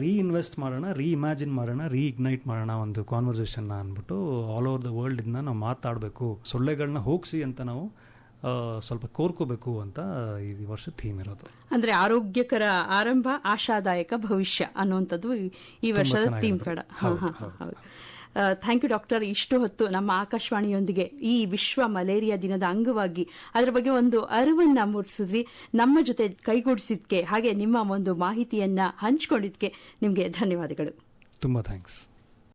ರೀ ಇನ್ವೆಸ್ಟ್ ಮಾಡೋಣ ರೀ ಇಮ್ಯಾಜಿನ್ ಮಾಡೋಣ ರೀ ಇಗ್ನೈಟ್ ಮಾಡೋಣ ಒಂದು ಕಾನ್ವರ್ಸೇಷನ್ನ ಅಂದ್ಬಿಟ್ಟು ಆಲ್ ಓವರ್ ದ ವರ್ಲ್ಡಿಂದ ನಾವು ಮಾತಾಡಬೇಕು. ಸೊಳ್ಳೆಗಳನ್ನ ಹೋಗಿಸಿ ಅಂತ ನಾವು ಸ್ವಲ್ಪ ಕೋರ್ಕೋಬೇಕು ಅಂತ ಈ ವರ್ಷ ಥೀಮ್ ಇರೋದು. ಅಂದ್ರೆ ಆರೋಗ್ಯಕರ ಆರಂಭ ಆಶಾದಾಯಕ ಭವಿಷ್ಯ ಅನ್ನುವಂಥದ್ದು ಈ- ವರ್ಷದ ಥೀಮ್ ಕಡ. ಥ್ಯಾಂಕ್ ಯು ಡಾಕ್ಟರ್ ಇಷ್ಟು ಹೊತ್ತು ನಮ್ಮ ಆಕಾಶವಾಣಿಯೊಂದಿಗೆ ಈ ವಿಶ್ವ ಮಲೇರಿಯಾ ದಿನದ ಅಂಗವಾಗಿ ಅದರ ಬಗ್ಗೆ ಒಂದು ಅರಿವನ್ನ ಮೂಡಿಸಿದ್ರಿ. ನಮ್ಮ ಜೊತೆ ಕೈಗೂಡಿಸಿದ್ಕೆ ಹಾಗೆ ನಿಮ್ಮ ಒಂದು ಮಾಹಿತಿಯನ್ನ ಹಂಚಿಕೊಂಡಿದ್ಕೆ ನಿಮಗೆ ಧನ್ಯವಾದಗಳು. ತುಂಬ ಥ್ಯಾಂಕ್ಸ್